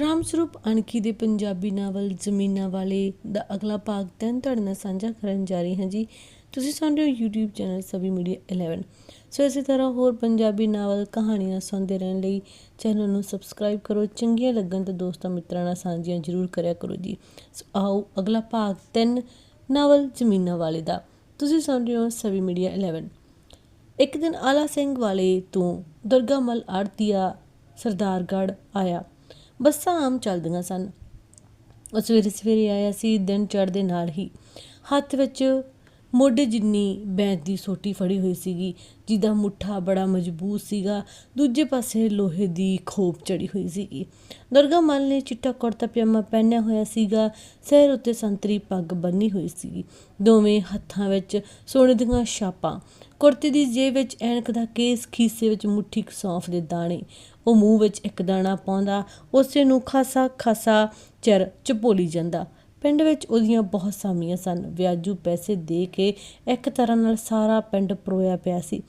ਰਾਮ ਸਰੂਪ ਅਣਖੀ ਦੇ ਪੰਜਾਬੀ ਨਾਵਲ ਜ਼ਮੀਨਾਂ ਵਾਲੇ ਦਾ ਅਗਲਾ ਭਾਗ ਤਿੰਨ ਤੁਹਾਡੇ ਨਾਲ ਸਾਂਝਾ ਕਰਨ ਜਾ ਰਹੀ ਹਾਂ ਜੀ। ਤੁਸੀਂ ਸੁਣ ਰਹੇ ਹੋ YouTube ਚੈਨਲ ਸਭੀ ਮੀਡੀਆ 11 ਸੋ ਇਸੇ ਤਰ੍ਹਾਂ ਹੋਰ ਪੰਜਾਬੀ ਨਾਵਲ ਕਹਾਣੀਆਂ ਸੁਣਦੇ ਰਹਿਣ ਲਈ ਚੈਨਲ ਨੂੰ ਸਬਸਕ੍ਰਾਈਬ ਕਰੋ। ਚੰਗੀਆਂ ਲੱਗਣ ਤੇ ਦੋਸਤਾਂ ਮਿੱਤਰਾਂ ਨਾਲ ਸਾਂਝੀਆਂ ਜ਼ਰੂਰ ਕਰਿਆ ਕਰੋ ਜੀ। ਸੋ ਆਓ ਅਗਲਾ ਭਾਗ ਤਿੰਨ ਨਾਵਲ ਜ਼ਮੀਨਾਂ ਵਾਲੇ ਦਾ। ਤੁਸੀਂ ਸੁਣ ਰਹੇ ਹੋ ਸਭੀ ਮੀਡੀਆ 11 ਇੱਕ ਦਿਨ ਆਲਾ ਸਿੰਘ ਵਾਲੇ ਤੋਂ ਦੁਰਗਾਮਲ ਆੜਤੀਆ ਸਰਦਾਰਗੜ੍ਹ ਆਇਆ। ਬੱਸਾਂ ਆਮ ਚੱਲਦੀਆਂ ਸਨ। ਉਹ ਸਵੇਰੇ ਸਵੇਰੇ ਆਇਆ ਸੀ, ਦਿਨ ਚੜ੍ਹਦੇ ਨਾਲ ਹੀ। ਹੱਥ ਵਿੱਚ ਮੋਢੇ ਜਿੰਨੀ ਬੈਂਤ ਦੀ ਸੋਟੀ ਫੜੀ ਹੋਈ ਸੀਗੀ, ਜਿਹਦਾ ਮੁੱਠਾ ਬੜਾ ਮਜ਼ਬੂਤ ਸੀਗਾ, ਦੂਜੇ ਪਾਸੇ ਲੋਹੇ ਦੀ ਖੋਪ ਚੜੀ ਹੋਈ ਸੀਗੀ। ਦੁਰਗਾ ਮਲ ਨੇ ਚਿੱਟਾ ਕੁੜਤਾ ਪਜਾਮਾ ਪਹਿਨਿਆ ਹੋਇਆ ਸੀਗਾ, ਸਿਰ ਉੱਤੇ ਸੰਤਰੀ ਪੱਗ ਬੰਨੀ ਹੋਈ ਸੀਗੀ। ਦੋਵੇਂ ਹੱਥਾਂ ਵਿੱਚ ਸੋਨੇ ਦੀਆਂ ਛਾਪਾਂ। ਕੁੜਤੇ ਦੀ ਜੇਬ ਵਿੱਚ ਐਨਕ ਦਾ ਕੇਸ, ਖੀਸੇ ਵਿੱਚ ਮੁੱਠੀ ਸੌਂਫ ਦੇ ਦਾਣੇ। ਉਹ ਮੂੰਹ ਵਿੱਚ ਇੱਕ ਦਾਣਾ ਪਾਉਂਦਾ, ਉਸੇ ਨੂੰ ਖਾਸਾ ਖਾਸਾ ਚਿਰ ਚਪੋਲੀ ਜਾਂਦਾ। ਪਿੰਡ ਵਿੱਚ ਉਹਦੀਆਂ ਬਹੁਤ ਸਾਮੀਆਂ ਸਨ। ਵਿਆਜੂ ਪੈਸੇ ਦੇ ਕੇ ਇੱਕ ਤਰ੍ਹਾਂ ਨਾਲ ਸਾਰਾ ਪਿੰਡ ਪਰੋਇਆ ਪਿਆ ਸੀ।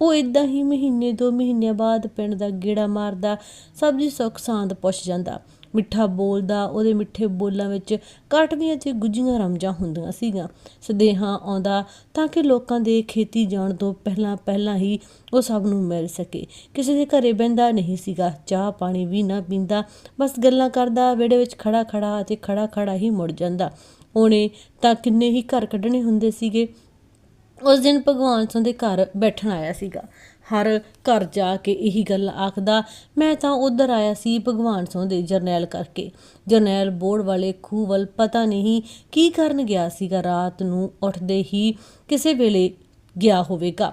ਉਹ ਇਦਾਂ ਹੀ ਮਹੀਨੇ ਦੋ ਮਹੀਨਿਆਂ ਬਾਅਦ ਪਿੰਡ ਦਾ ਗੇੜਾ ਮਾਰਦਾ, ਸਭ ਦੀ ਸੁੱਖ ਸਾਂਦ ਪੁੱਛ ਜਾਂਦਾ। ਮਿੱਠਾ ਬੋਲਦਾ, ਉਹਦੇ ਮਿੱਠੇ ਬੋਲਾਂ ਵਿੱਚ ਕਾਟਵੀਆਂ ਤੇ ਗੁੱਜੀਆਂ ਰਮਜਾਂ ਹੁੰਦੀਆਂ ਸੀਗੀਆਂ। ਸਦੇਹਾ ਆਉਂਦਾ ਤਾਂ ਕਿ ਲੋਕਾਂ ਦੇ ਖੇਤੀ ਜਾਣ ਤੋਂ ਪਹਿਲਾਂ ਪਹਿਲਾਂ ਹੀ ਉਹ ਸਭ ਨੂੰ ਮਿਲ ਸਕੇ। ਕਿਸੇ ਦੇ ਘਰੇ ਬਹਿੰਦਾ ਨਹੀਂ ਸੀਗਾ, ਚਾਹ ਪਾਣੀ ਵੀ ਨਾ ਪੀਂਦਾ, ਬਸ ਗੱਲਾਂ ਕਰਦਾ, ਵਿਹੜੇ ਵਿੱਚ ਖੜਾ ਖੜਾ ਅਤੇ ਖੜਾ ਖੜਾ ਹੀ ਮੁੜ ਜਾਂਦਾ। ਉਹਨੇ ਤਾਂ ਕਿੰਨੇ ਹੀ ਘਰ ਕੱਢਣੇ ਹੁੰਦੇ ਸੀਗੇ। ਉਸ ਦਿਨ ਭਗਵਾਨ ਸਿੰਘ ਦੇ ਘਰ ਬੈਠਣ ਆਇਆ ਸੀਗਾ। ਹਰ ਘਰ ਜਾ ਕੇ ਇਹੀ ਗੱਲ ਆਖਦਾ, ਮੈਂ ਤਾਂ ਉਧਰ ਆਇਆ ਸੀ ਭਗਵਾਨ ਸੌਂਦੇ ਜਰਨੈਲ ਕਰਕੇ। ਜਰਨੈਲ ਬੋਰਡ ਵਾਲੇ ਖੂਹ ਵੱਲ ਪਤਾ ਨਹੀਂ ਕੀ ਕਰਨ ਗਿਆ ਸੀਗਾ, ਰਾਤ ਨੂੰ ਉੱਠਦੇ ਹੀ ਕਿਸੇ ਵੇਲੇ ਗਿਆ ਹੋਵੇਗਾ।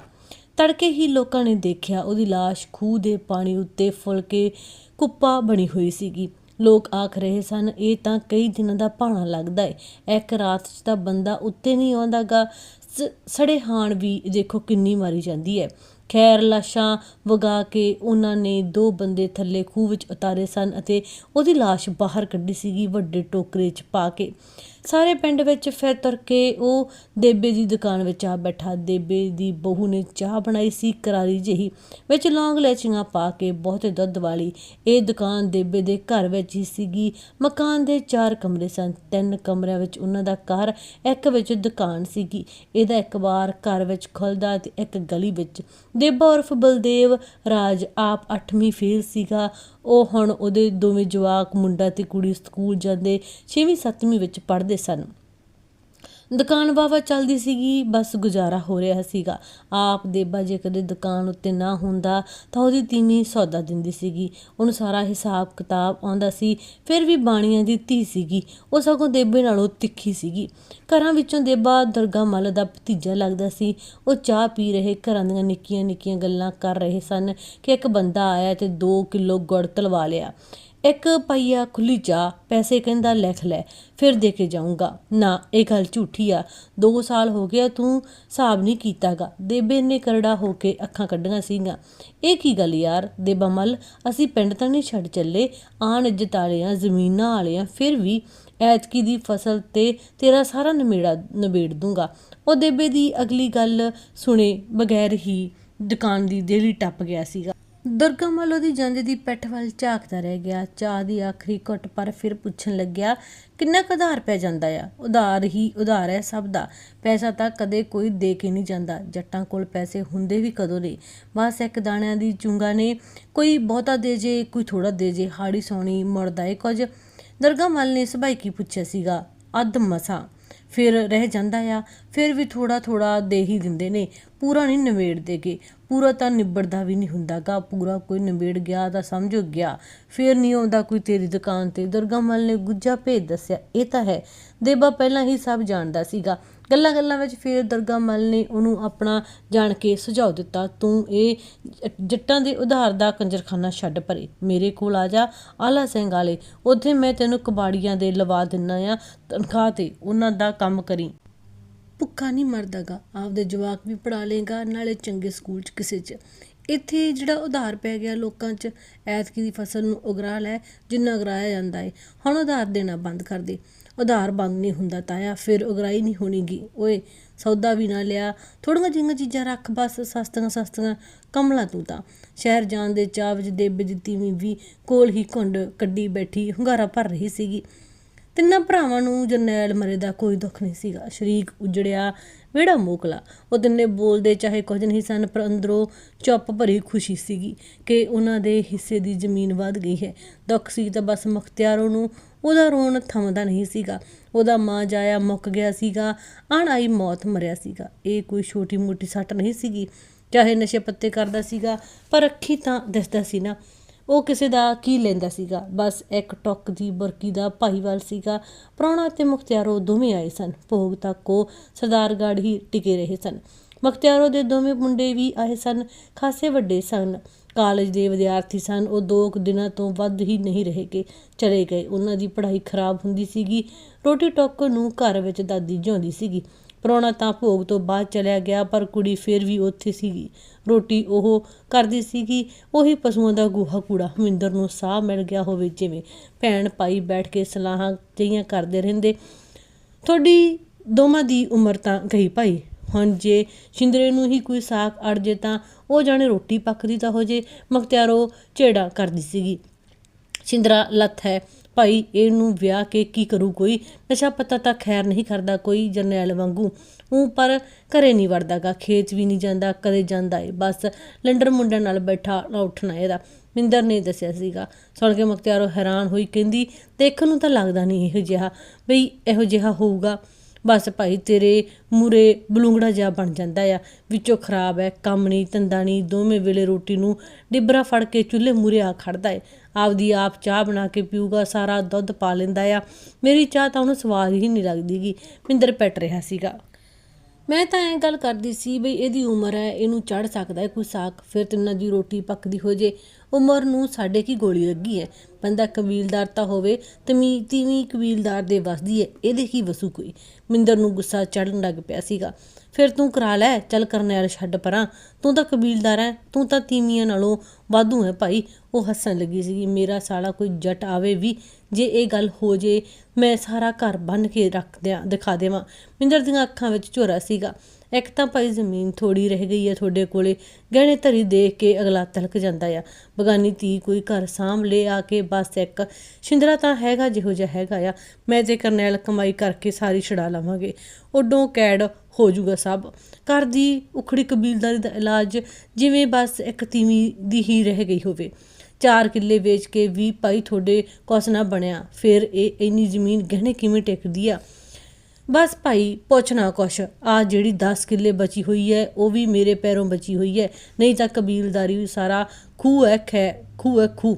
ਤੜਕੇ ਹੀ ਲੋਕਾਂ ਨੇ ਦੇਖਿਆ ਉਹਦੀ ਲਾਸ਼ ਖੂਹ ਦੇ ਪਾਣੀ ਉੱਤੇ ਫੁੱਲ ਕੇ ਕੁੱਪਾ ਬਣੀ ਹੋਈ ਸੀਗੀ। ਲੋਕ ਆਖ ਰਹੇ ਸਨ, ਇਹ ਤਾਂ ਕਈ ਦਿਨਾਂ ਦਾ ਭਾਣਾ ਲੱਗਦਾ ਏ। ਇੱਕ ਰਾਤ 'ਚ ਤਾਂ ਬੰਦਾ ਉੱਤੇ ਨਹੀਂ ਆਉਂਦਾਗਾ ਸੜੇ ਹਾਣ ਵੀ ਦੇਖੋ ਕਿੰਨੀ ਮਾਰੀ ਜਾਂਦੀ ਹੈ ਖੈਰ ਲਾਸ਼ਾਂ ਵਗਾ ਕੇ ਉਹਨਾਂ ਨੇ ਦੋ ਬੰਦੇ ਥੱਲੇ ਖੂਹ ਵਿੱਚ ਉਤਾਰੇ ਸਨ ਅਤੇ ਉਹਦੀ ਲਾਸ਼ ਬਾਹਰ ਕੱਢੀ ਸੀਗੀ ਵੱਡੇ ਟੋਕਰੇ 'ਚ ਪਾ ਕੇ। ਸਾਰੇ ਪਿੰਡ ਵਿੱਚ ਫਿਰ ਤੁਰ ਕੇ ਉਹ ਦੇਬੇ ਦੀ ਦੁਕਾਨ ਵਿੱਚ ਆ ਬੈਠਾ। ਦੇਬੇ ਦੀ ਬਹੂ ਨੇ ਚਾਹ ਬਣਾਈ ਸੀ, ਕਰਾਰੀ ਜਿਹੀ, ਵਿੱਚ ਲੌਂਗ ਲੈਚੀਆਂ ਪਾ ਕੇ ਬਹੁਤੇ ਦੁੱਧ ਵਾਲੀ। ਇਹ ਦੁਕਾਨ ਦੇਬੇ ਦੇ ਘਰ ਵਿੱਚ ਹੀ ਸੀਗੀ। ਮਕਾਨ ਦੇ ਚਾਰ ਕਮਰੇ ਸਨ। ਤਿੰਨ ਕਮਰਿਆਂ ਵਿੱਚ ਉਹਨਾਂ ਦਾ ਘਰ, ਇੱਕ ਵਿੱਚ ਦੁਕਾਨ ਸੀਗੀ। ਇਹਦਾ ਇੱਕ ਵਾਰ ਘਰ ਵਿੱਚ ਖੁੱਲਦਾ ਤੇ ਇੱਕ ਗਲੀ ਵਿੱਚ। ਦੇਬਾ ਉਰਫ ਬਲਦੇਵ ਰਾਜ ਆਪ 8ਵੀਂ ਫੇਲ ਸੀਗਾ। ਉਹ ਹੁਣ ਉਹਦੇ ਦੋਵੇਂ ਜਵਾਕ, ਮੁੰਡਾ ਤੇ ਕੁੜੀ ਸਕੂਲ ਜਾਂਦੇ 6ਵੀਂ 7ਵੀਂ ਵਿੱਚ ਪੜ੍ਹਦੇ ਸਨ। ਦੁਕਾਨ ਵਾਵਾ ਚੱਲਦੀ ਸੀਗੀ, ਬਸ ਗੁਜ਼ਾਰਾ ਹੋ ਰਿਹਾ ਸੀਗਾ। ਆਪ ਦੇਬਾ ਜੇ ਕਦੇ ਦੁਕਾਨ ਉੱਤੇ ਨਾ ਹੁੰਦਾ ਤਾਂ ਉਹਦੀ ਤੀਵੀਂ ਸੌਦਾ ਦਿੰਦੀ ਸੀਗੀ। ਉਹਨੂੰ ਸਾਰਾ ਹਿਸਾਬ ਕਿਤਾਬ ਆਉਂਦਾ ਸੀ, ਫਿਰ ਵੀ ਬਾਣੀਆਂ ਦੀ ਧੀ ਸੀਗੀ। ਉਹ ਸਗੋਂ ਦੇਬੇ ਨਾਲੋਂ ਤਿੱਖੀ ਸੀਗੀ। ਘਰਾਂ ਵਿੱਚੋਂ ਦੇਬਾ ਦੁਰਗਾ ਮੱਲ ਦਾ ਭਤੀਜਾ ਲੱਗਦਾ ਸੀ। ਉਹ ਚਾਹ ਪੀ ਰਹੇ ਘਰਾਂ ਦੀਆਂ ਨਿੱਕੀਆਂ ਨਿੱਕੀਆਂ ਗੱਲਾਂ ਕਰ ਰਹੇ ਸਨ ਕਿ ਇੱਕ ਬੰਦਾ ਆਇਆ ਤੇ 2 ਕਿਲੋ ਗੁੜ ਤਲਵਾ ਲਿਆ। ਇੱਕ ਪਈਆ ਖੁੱਲੀ ਚਾਹ ਪੈਸੇ ਕਹਿੰਦਾ ਲਿਖ ਲੈ, ਫਿਰ ਦੇ ਕੇ ਜਾਊਂਗਾ। ਨਾ, ਇਹ ਗੱਲ ਝੂਠੀ ਆ। 2 ਸਾਲ ਹੋ ਗਿਆ ਤੂੰ ਹਿਸਾਬ ਨਹੀਂ ਕੀਤਾਗਾ। ਦੇਬੇ ਨੇ ਕਰੜਾ ਹੋ ਕੇ ਅੱਖਾਂ ਕੱਢੀਆਂ ਸੀਗੀਆਂ। ਇਹ ਕੀ ਗੱਲ ਯਾਰ? ਦੇਬਾ ਮਲ, ਅਸੀਂ ਪਿੰਡ ਤਾਂ ਨਹੀਂ ਛੱਡ ਚੱਲੇ। ਆਣ ਇੱਜ਼ਤ ਵਾਲਿਆਂ, ਜ਼ਮੀਨਾਂ ਵਾਲਿਆਂ, ਫਿਰ ਵੀ ਐਤਕੀ ਦੀ ਫਸਲ ਤੇ ਤੇਰਾ ਸਾਰਾ ਨਮੇੜਾ ਨਵੇੜ ਦੂੰਗਾ। ਉਹ ਦੇਬੇ ਦੀ ਅਗਲੀ ਗੱਲ ਸੁਣੇ ਬਗੈਰ ਹੀ ਦੁਕਾਨ ਦੀ ਦੇਲੀ ਟੱਪ ਗਿਆ ਸੀਗਾ। ਦੁਰਗਾ ਮੱਲ ਦੀ ਜਾਂਦੇ ਦੀ ਪਿੱਠ ਵੱਲ ਝਾਕਦਾ ਰਹਿ ਗਿਆ। ਚਾਹ ਦੀ ਆਖਰੀ ਘੁੱਟ ਪਰ ਫਿਰ ਪੁੱਛਣ ਲੱਗਿਆ, ਕਿੰਨਾ ਕੁ ਉਧਾਰ ਪੈ ਜਾਂਦਾ ਆ? ਉਧਾਰ ਹੀ ਉਧਾਰ ਹੈ ਸਭ ਦਾ। ਪੈਸਾ ਤਾਂ ਕਦੇ ਕੋਈ ਦੇ ਕੇ ਨਹੀਂ ਜਾਂਦਾ। ਜੱਟਾਂ ਕੋਲ ਪੈਸੇ ਹੁੰਦੇ ਵੀ ਕਦੋਂ ਨੇ? ਬਸ ਇੱਕ ਦਾਣਿਆਂ ਦੀ ਚੁੰਗਾ ਨੇ। ਕੋਈ ਬਹੁਤਾ ਦੇ ਜੇ, ਕੋਈ ਥੋੜਾ ਦੇ ਜੇ। ਹਾੜੀ ਸੋਣੀ ਮੁੜਦਾ ਏ ਕੁਝ। ਦੁਰਗਾ ਮੱਲ ਨੇ ਸਭਾਈ ਕੀ ਪੁੱਛਿਆ ਸੀਗਾ? ਅੱਧ ਮਸਾ। ਫਿਰ ਰਹਿ ਜਾਂਦਾ ਆ, ਫਿਰ ਵੀ ਥੋੜ੍ਹਾ ਥੋੜ੍ਹਾ ਦੇ ਹੀ ਦਿੰਦੇ ਨੇ, ਪੂਰਾ ਨਹੀਂ ਨਿਬੇੜ ਦੇਗੇ ਪੂਰਾ ਤਾਂ ਨਿਬੜਦਾ ਵੀ ਨਹੀਂ ਹੁੰਦਾ ਗਾ, ਪੂਰਾ ਕੋਈ ਨਿਬੇੜ ਗਿਆ ਤਾਂ ਸਮਝੋ ਗਿਆ, ਫਿਰ ਨਹੀਂ ਆਉਂਦਾ ਕੋਈ ਤੇਰੀ ਦੁਕਾਨ ਤੇ, ਦੁਰਗਾ ਮਲ ਨੇ ਗੁੱਜਾ ਭੇਜ ਦੱਸਿਆ, ਇਹ ਤਾਂ ਹੈ, ਦੇਬਾ ਪਹਿਲਾਂ ਹੀ ਸਭ ਜਾਣਦਾ ਸੀਗਾ ਗੱਲਾਂ ਗੱਲਾਂ ਵਿੱਚ ਫਿਰ ਦਰਗਾ ਮੱਲ ਨੇ ਉਹਨੂੰ ਆਪਣਾ ਜਾਣ ਕੇ ਸੁਝਾਅ ਦਿੱਤਾ, ਤੂੰ ਇਹ ਜੱਟਾਂ ਦੇ ਉਧਾਰ ਦਾ ਕੰਜਰਖਾਨਾ ਛੱਡ ਪਰੇ, ਮੇਰੇ ਕੋਲ ਆ ਜਾ, ਆਲਾ ਸਿੰਘ ਵਾਲੇ ਉੱਥੇ ਮੈਂ ਤੈਨੂੰ ਕਬਾੜੀਆਂ ਦੇ ਲਵਾ ਦਿੰਨਾ ਆ, ਤਨਖਾਹ ਤੇ ਉਹਨਾਂ ਦਾ ਕੰਮ ਕਰੀ। ਭੁੱਖਾ ਨਹੀਂ ਮਰਦਾਗਾ, ਆਪਦੇ ਜਵਾਕ ਵੀ ਪੜਾ ਲੇਗਾ ਨਾਲੇ ਚੰਗੇ ਸਕੂਲ 'ਚ ਕਿਸੇ 'ਚ। ਇੱਥੇ ਜਿਹੜਾ ਉਧਾਰ ਪੈ ਗਿਆ ਲੋਕਾਂ 'ਚ, ਐਤਕੀ ਦੀ ਫਸਲ ਨੂੰ ਉਗਰਾ ਲੈ, ਜਿੰਨਾ ਉਗਰਾਇਆ ਜਾਂਦਾ ਏ, ਹੁਣ ਉਧਾਰ ਦੇਣਾ ਬੰਦ ਕਰ ਦੇ। ਉਧਾਰ ਬੰਦ ਨਹੀਂ ਹੁੰਦਾ ਤਾਇਆ, ਫਿਰ ਉਗਰਾਈ ਨਹੀਂ ਹੋਣੀਗੀ। ਓਏ, ਸੌਦਾ ਵੀ ਨਾ ਲਿਆ। ਥੋੜੀਆਂ ਜਿਹੀਆਂ ਚੀਜ਼ਾਂ ਰੱਖ, ਬਸ ਸਸਤੀਆਂ ਸਸਤੀਆਂ। ਕਮਲਾ ਤੂੰ ਤਾਂ। ਸ਼ਹਿਰ ਜਾਣ ਦੇ ਚਾਹ ਵਿੱਚ ਦੇਬ ਦੀ ਤੀਵੀਂ ਵੀ ਕੋਲ ਹੀ ਘੁੰਡ ਕੱਢੀ ਬੈਠੀ, ਹੁੰਗਾਰਾ ਭਰ ਰਹੀ ਸੀਗੀ। ਤਿੰਨਾਂ ਭਰਾਵਾਂ ਨੂੰ ਜਰਨੈਲ ਮਰੇ ਦਾ ਕੋਈ ਦੁੱਖ ਨਹੀਂ ਸੀਗਾ। ਸ਼ਰੀਕ ਉਜੜਿਆ ਵਿਹੜਾ ਮੋਕਲਾ ਉਹ ਤਿੰਨੇ ਬੋਲਦੇ ਚਾਹੇ ਕੁਝ ਨਹੀਂ ਸਨ, ਪਰ ਅੰਦਰੋਂ ਚੁੱਪ ਭਰੀ ਖੁਸ਼ੀ ਸੀਗੀ ਕਿ ਉਹਨਾਂ ਦੇ ਹਿੱਸੇ ਦੀ ਜ਼ਮੀਨ ਵੱਧ ਗਈ ਹੈ। ਦੁੱਖ ਸੀ ਤਾਂ ਬਸ ਮੁਖਤਿਆਰੋਂ ਨੂੰ ਉਹਦਾ ਰੋਣ ਥਮਦਾ ਨਹੀਂ ਸੀਗਾ। ਉਹਦਾ ਮਾਂ ਜਾਇਆ ਮੁੱਕ ਗਿਆ ਸੀਗਾ। ਆਣ ਆਈ ਮੌਤ ਮਰਿਆ ਸੀਗਾ। ਇਹ ਕੋਈ ਛੋਟੀ ਮੋਟੀ ਸੱਟ ਨਹੀਂ ਸੀਗੀ। ਚਾਹੇ ਨਸ਼ੇ ਪੱਤੇ ਕਰਦਾ ਸੀਗਾ, ਪਰ ਅੱਖੀ ਤਾਂ ਦਿਸਦਾ ਸੀ ਨਾ। ਉਹ ਕਿਸੇ ਦਾ ਕੀ ਲੈਂਦਾ ਸੀਗਾ? ਬਸ ਇੱਕ ਟੁੱਕ ਦੀ ਬਰਕੀ ਦਾ ਭਾਈਵਾਲ ਸੀਗਾ। ਪ੍ਰਾਹੁਣਾ ਤੇ ਮੁਖਤਿਆਰੋ ਦੋਵੇਂ ਆਏ ਸਨ। ਭੋਗ ਤੱਕ ਉਹ ਸਰਦਾਰਗੜ੍ਹ ਹੀ ਟਿਕੇ ਰਹੇ ਸਨ। ਮੁਖਤਿਆਰੋ ਦੇ ਦੋਵੇਂ ਮੁੰਡੇ ਵੀ ਆਏ ਸਨ। ਖਾਸੇ ਵੱਡੇ ਸਨ। ਕਾਲਜ ਦੇ ਵਿਦਿਆਰਥੀ ਸਨ। ਉਹ ਦੋ ਕੁ ਦਿਨਾਂ ਤੋਂ ਵੱਧ ਹੀ ਨਹੀਂ ਰਹੇਗੇ। ਚਲੇ ਗਏ। ਉਹਨਾਂ ਦੀ ਪੜ੍ਹਾਈ ਖਰਾਬ ਹੁੰਦੀ ਸੀਗੀ। ਰੋਟੀ ਟੋਕ ਨੂੰ ਘਰ ਵਿੱਚ ਦਾਦੀ ਜਿਉਂਦੀ ਸੀਗੀ। ਪ੍ਰਾਹੁਣਾ ਤਾਂ ਭੋਗ ਤੋਂ ਬਾਅਦ ਚਲਿਆ ਗਿਆ, ਪਰ ਕੁੜੀ ਫਿਰ ਵੀ ਉੱਥੇ ਸੀਗੀ। ਰੋਟੀ ਉਹ ਕਰਦੀ ਸੀਗੀ। ਉਹੀ ਪਸ਼ੂਆਂ ਦਾ ਗੋਹਾ ਕੂੜਾ ਹਮਿੰਦਰ ਨੂੰ ਸਾਹ ਮਿਲ ਗਿਆ ਹੋਵੇ ਜਿਵੇਂ ਭੈਣ ਭਾਈ ਬੈਠ ਕੇ ਸਲਾਹਾਂ ਜਿਹੀਆਂ ਕਰਦੇ ਰਹਿੰਦੇ। ਤੁਹਾਡੀ ਦੋਵਾਂ ਦੀ ਉਮਰ ਤਾਂ ਗਈ ਭਾਈ। ਹੁਣ ਜੇ ਸ਼ਿੰਦਰੇ ਨੂੰ ਹੀ ਕੋਈ ਸਾਖ ਅੜ ਜੇ ਤਾਂ ਉਹ ਜਾਣੇ ਰੋਟੀ ਪੱਕਦੀ ਤਾਂ ਹੋ ਜੇ। ਮਖਤਿਆਰੋ ਝੇੜਾ ਕਰਦੀ ਸੀਗੀ। ਸਿੰਦਰਾ ਲੱਥ ਹੈ। ਭਾਈ, ਇਹਨੂੰ ਵਿਆਹ ਕੇ ਕੀ ਕਰੂ ਕੋਈ? ਨਸ਼ਾ ਪਤਾ ਤਾਂ ਖੈਰ ਨਹੀਂ ਕਰਦਾ ਕੋਈ ਜਰਨੈਲ ਵਾਂਗੂ। ਉਹ ਪਰ ਘਰੇ ਨਹੀਂ ਵੜਦਾਗਾ, ਖੇਤ ਵੀ ਨਹੀਂ ਜਾਂਦਾ, ਕਦੇ ਜਾਂਦਾ ਏ। ਬਸ ਲੰਡਰ ਮੁੰਡਿਆਂ ਨਾਲ ਬੈਠਾ, ਨਾ ਉੱਠਣਾ ਇਹਦਾ। ਮਿੰਦਰ ਨੇ ਦੱਸਿਆ ਸੀਗਾ। ਸੁਣ ਕੇ ਮੁਖਤਿਆਰੋ ਹੈਰਾਨ ਹੋਈ, ਕਹਿੰਦੀ, ਦੇਖਣ ਨੂੰ ਤਾਂ ਲੱਗਦਾ ਨਹੀਂ ਇਹੋ ਜਿਹਾ, ਬਈ ਇਹੋ ਜਿਹਾ ਹੋਊਗਾ। ਬਸ ਭਾਈ ਤੇਰੇ ਮੂਰੇ ਬਲੂੰਗੜਾ ਜਿਹਾ ਬਣ ਜਾਂਦਾ ਆ। ਵਿੱਚੋਂ ਖਰਾਬ ਹੈ ਕੰਮ ਨਹੀਂ ਧੰਦਾ ਨਹੀਂ ਦੋਵੇਂ ਵੇਲੇ ਰੋਟੀ ਨੂੰ ਡਿਬਰਾ ਫੜ ਕੇ ਚੁੱਲ੍ਹੇ ਮੂਰੇ ਆ ਖੜਦਾ ਏ ਆਪਦੀ ਆਪ ਚਾਹ ਬਣਾ ਕੇ ਪੀਊਗਾ, ਸਾਰਾ ਦੁੱਧ ਪਾ ਲੈਂਦਾ ਆ। ਮੇਰੀ ਚਾਹ ਤਾਂ ਉਹਨੂੰ ਸਵਾਦ ਹੀ ਨਹੀਂ ਲੱਗਦੀਗੀ ਮਿੰਦਰ ਪੈਟ ਰਿਹਾ ਸੀਗਾ। ਮੈਂ ਤਾਂ ਐਂ ਗੱਲ ਕਰਦੀ ਸੀ ਬਈ ਇਹਦੀ ਉਮਰ ਹੈ ਇਹਨੂੰ ਚੜ ਸਕਦਾ ਹੈ ਕੋਈ ਸਾਕ, ਫਿਰ ਤਿੰਨਾਂ ਦੀ ਰੋਟੀ ਪੱਕਦੀ ਹੋ ਜੇ। ਉਮਰ ਨੂੰ ਸਾਡੇ ਕੀ ਗੋਲੀ ਲੱਗੀ ਹੈ? ਬੰਦਾ ਕਬੀਲਦਾਰ ਤਾਂ ਹੋਵੇ ਤਮੀ ਤੀਵੀਂ ਕਬੀਲਦਾਰ ਦੇ ਵਸਦੀ ਹੈ, ਇਹਦੇ ਕੀ ਵਸੂ ਕੋਈ? ਮਿੰਦਰ ਨੂੰ ਗੁੱਸਾ ਚੜਨ ਲੱਗ ਪਿਆ ਸੀਗਾ। ਫਿਰ ਤੂੰ ਕਰਾ ਲੈ, ਚੱਲ ਕਰਨੈਲ ਛੱਡ ਪਰਾਂ। ਤੂੰ ਤਾਂ ਕਬੀਲਦਾਰ ਹੈ, ਤੂੰ ਤਾਂ ਤੀਵੀਆਂ ਨਾਲੋਂ ਵਾਧੂ ਹੈ ਭਾਈ। ਉਹ ਹੱਸਣ ਲੱਗੀ ਸੀਗੀ, ਮੇਰਾ ਸਾਲਾ ਕੋਈ ਜੱਟ ਆਵੇ ਵੀ ਜੇ ਇਹ ਗੱਲ ਹੋ ਜੇ, ਮੈਂ ਸਾਰਾ ਘਰ ਬੰਨ ਕੇ ਰੱਖ ਦਿਆਂ ਦਿਖਾ ਦੇਵਾਂ। ਮਿੰਦਰ ਦੀਆਂ ਅੱਖਾਂ ਵਿੱਚ ਝੋਰਾ ਸੀਗਾ। ਇੱਕ ਤਾਂ ਭਾਈ ਜ਼ਮੀਨ ਥੋੜੀ ਰਹਿ ਗਈ ਹੈ ਤੁਹਾਡੇ ਕੋਲੇ, ਗਹਿਣੇ ਧਰੀ ਦੇਖ ਕੇ ਅਗਲਾ ਤਲਕ ਜਾਂਦਾ ਆ। ਬਗਾਨੀ ਧੀ ਕੋਈ ਘਰ ਸਾਂਭ ਲੈ ਆ ਕੇ ਬਸ ਇੱਕ, ਸ਼ਿੰਦਰਾ ਤਾਂ ਹੈਗਾ ਜਿਹੋ ਜਿਹਾ ਹੈਗਾ ਆ। ਮੈਂ ਤੇ ਕਰਨੈਲ ਕਮਾਈ ਕਰਕੇ ਸਾਰੀ ਛੜਾ ਲਵਾਂਗੇ। ਉਡੋਂ ਕੈਡ ਹੋ ਜਾਊਗਾ ਸਭ। ਘਰ ਦੀ ਉਖੜੀ ਕਬੀਲਦਾਰੀ ਦਾ ਇਲਾਜ ਜਿਵੇਂ ਬਸ ਇੱਕ ਤੀਵੀਂ ਦੀ ਹੀ ਰਹਿ ਗਈ ਹੋਵੇ। ਚਾਰ ਕਿੱਲੇ ਵੇਚ ਕੇ ਵੀ ਭਾਈ ਤੁਹਾਡੇ ਕੁਛ ਬਣਿਆ, ਫਿਰ ਇਹ ਇੰਨੀ ਜ਼ਮੀਨ ਗਹਿਣੇ ਕਿਵੇਂ ਟਿਕਦੀ ਆ? ਬਸ ਭਾਈ ਪੁੱਛਣਾ ਕੁਛ। ਆ ਜਿਹੜੀ 10 ਕਿੱਲੇ ਬਚੀ ਹੋਈ ਹੈ ਉਹ ਵੀ ਮੇਰੇ ਪੈਰੋਂ ਬਚੀ ਹੋਈ ਹੈ ਨਹੀਂ ਤਾਂ ਕਬੀਲਦਾਰੀ ਸਾਰਾ ਖੂਹ ਹੈ ਖੈ, ਖੂਹ ਹੈ ਖੂਹ।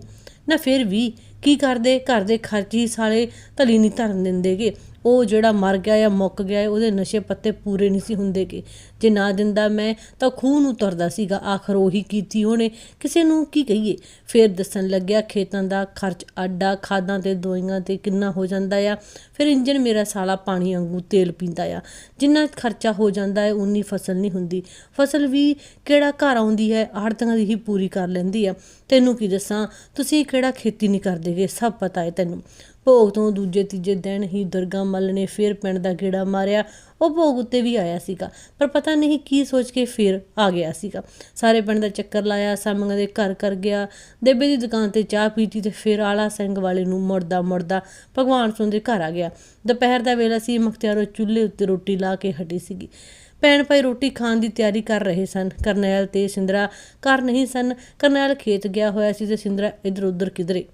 ਨਾ ਫਿਰ ਵੀ ਕੀ ਕਰਦੇ? ਘਰ ਦੇ ਖਰਚ ਹੀ ਸਾਲੇ ਧਲੀ ਨਹੀਂ ਧਰਨ ਦਿੰਦੇਗੇ। ਉਹ ਜਿਹੜਾ ਮਰ ਗਿਆ ਜਾਂ ਮੁੱਕ ਗਿਆ ਉਹਦੇ ਨਸ਼ੇ ਪੱਤੇ ਪੂਰੇ ਨਹੀਂ ਸੀ ਹੁੰਦੇਗੇ ਜੇ ਨਾ ਦਿੰਦਾ ਮੈਂ ਤਾਂ ਖੂਹ ਨੂੰ ਤੁਰਦਾ ਸੀਗਾ। ਆਖਰ ਉਹੀ ਕੀਤੀ ਉਹਨੇ। ਕਿਸੇ ਨੂੰ ਕੀ ਕਹੀਏ? ਫਿਰ ਦੱਸਣ ਲੱਗਿਆ, ਖੇਤਾਂ ਦਾ ਖਰਚ ਆਡਾ, ਖਾਦਾਂ ਤੇ ਦਵਾਈਆਂ ਤੇ ਕਿੰਨਾ ਹੋ ਜਾਂਦਾ ਆ। ਫਿਰ ਇੰਜਨ ਮੇਰਾ ਸਾਲਾ ਪਾਣੀ ਵਾਂਗੂ ਤੇਲ ਪੀਂਦਾ ਆ। ਜਿੰਨਾ ਖਰਚਾ ਹੋ ਜਾਂਦਾ ਹੈ ਉਨੀ ਫਸਲ ਨਹੀਂ ਹੁੰਦੀ। ਫਸਲ ਵੀ ਕਿਹੜਾ ਘਰ ਆਉਂਦੀ ਹੈ ਆੜਤਾਂ ਦੀ ਹੀ ਪੂਰੀ ਕਰ ਲੈਂਦੀ ਆ। ਤੈਨੂੰ ਕੀ ਦੱਸਾਂ? ਤੁਸੀਂ ਕਿਹੜਾ ਖੇਤੀ ਨਹੀਂ ਕਰਦੇਗੇ ਸਭ ਪਤਾ ਹੈ ਤੈਨੂੰ। ਭੋਗ ਤੋਂ ਦੂਜੇ ਤੀਜੇ ਦਿਨ ਹੀ ਦੁਰਗਾ ਮੱਲ ਨੇ ਫਿਰ ਪਿੰਡ ਦਾ ਗੇੜਾ ਮਾਰਿਆ। ਉਹ ਭੋਗ ਉੱਤੇ ਵੀ ਆਇਆ ਸੀਗਾ, ਪਰ ਪਤਾ ਨਹੀਂ ਕੀ ਸੋਚ ਕੇ ਫਿਰ ਆ ਗਿਆ ਸੀਗਾ। ਸਾਰੇ ਪਿੰਡ ਦਾ ਚੱਕਰ ਲਾਇਆ, ਸਾਮੀਆਂ ਦੇ ਘਰ ਕਰ ਗਿਆ। ਦੇਬੇ ਦੀ ਦੁਕਾਨ ਤੇ ਚਾਹ ਪੀਤੀ ਤੇ ਫਿਰ ਆਲਾ ਸਿੰਘ ਵਾਲੇ ਨੂੰ ਮੁੜਦਾ ਮੁੜਦਾ ਭਗਵਾਨ ਸਿੰਘ ਦੇ ਘਰ ਆ ਗਿਆ। ਦੁਪਹਿਰ ਦਾ ਵੇਲਾ ਸੀ, ਮੁਖਤਿਆਰੋ ਚੁੱਲ੍ਹੇ ਉੱਤੇ ਰੋਟੀ ਲਾ ਕੇ ਹਟੀ ਸੀਗੀ। ਭੈਣ ਭਾਈ ਰੋਟੀ ਖਾਣ ਦੀ ਤਿਆਰੀ ਕਰ ਰਹੇ ਸਨ। ਕਰਨੈਲ ਤੇ ਸਿੰਦਰਾ ਘਰ ਨਹੀਂ ਸਨ। ਕਰਨੈਲ ਖੇਤ ਗਿਆ ਹੋਇਆ ਸੀ ਤੇ ਸਿੰਦਰਾ ਇਧਰ ਉਧਰ ਕਿਧਰੇ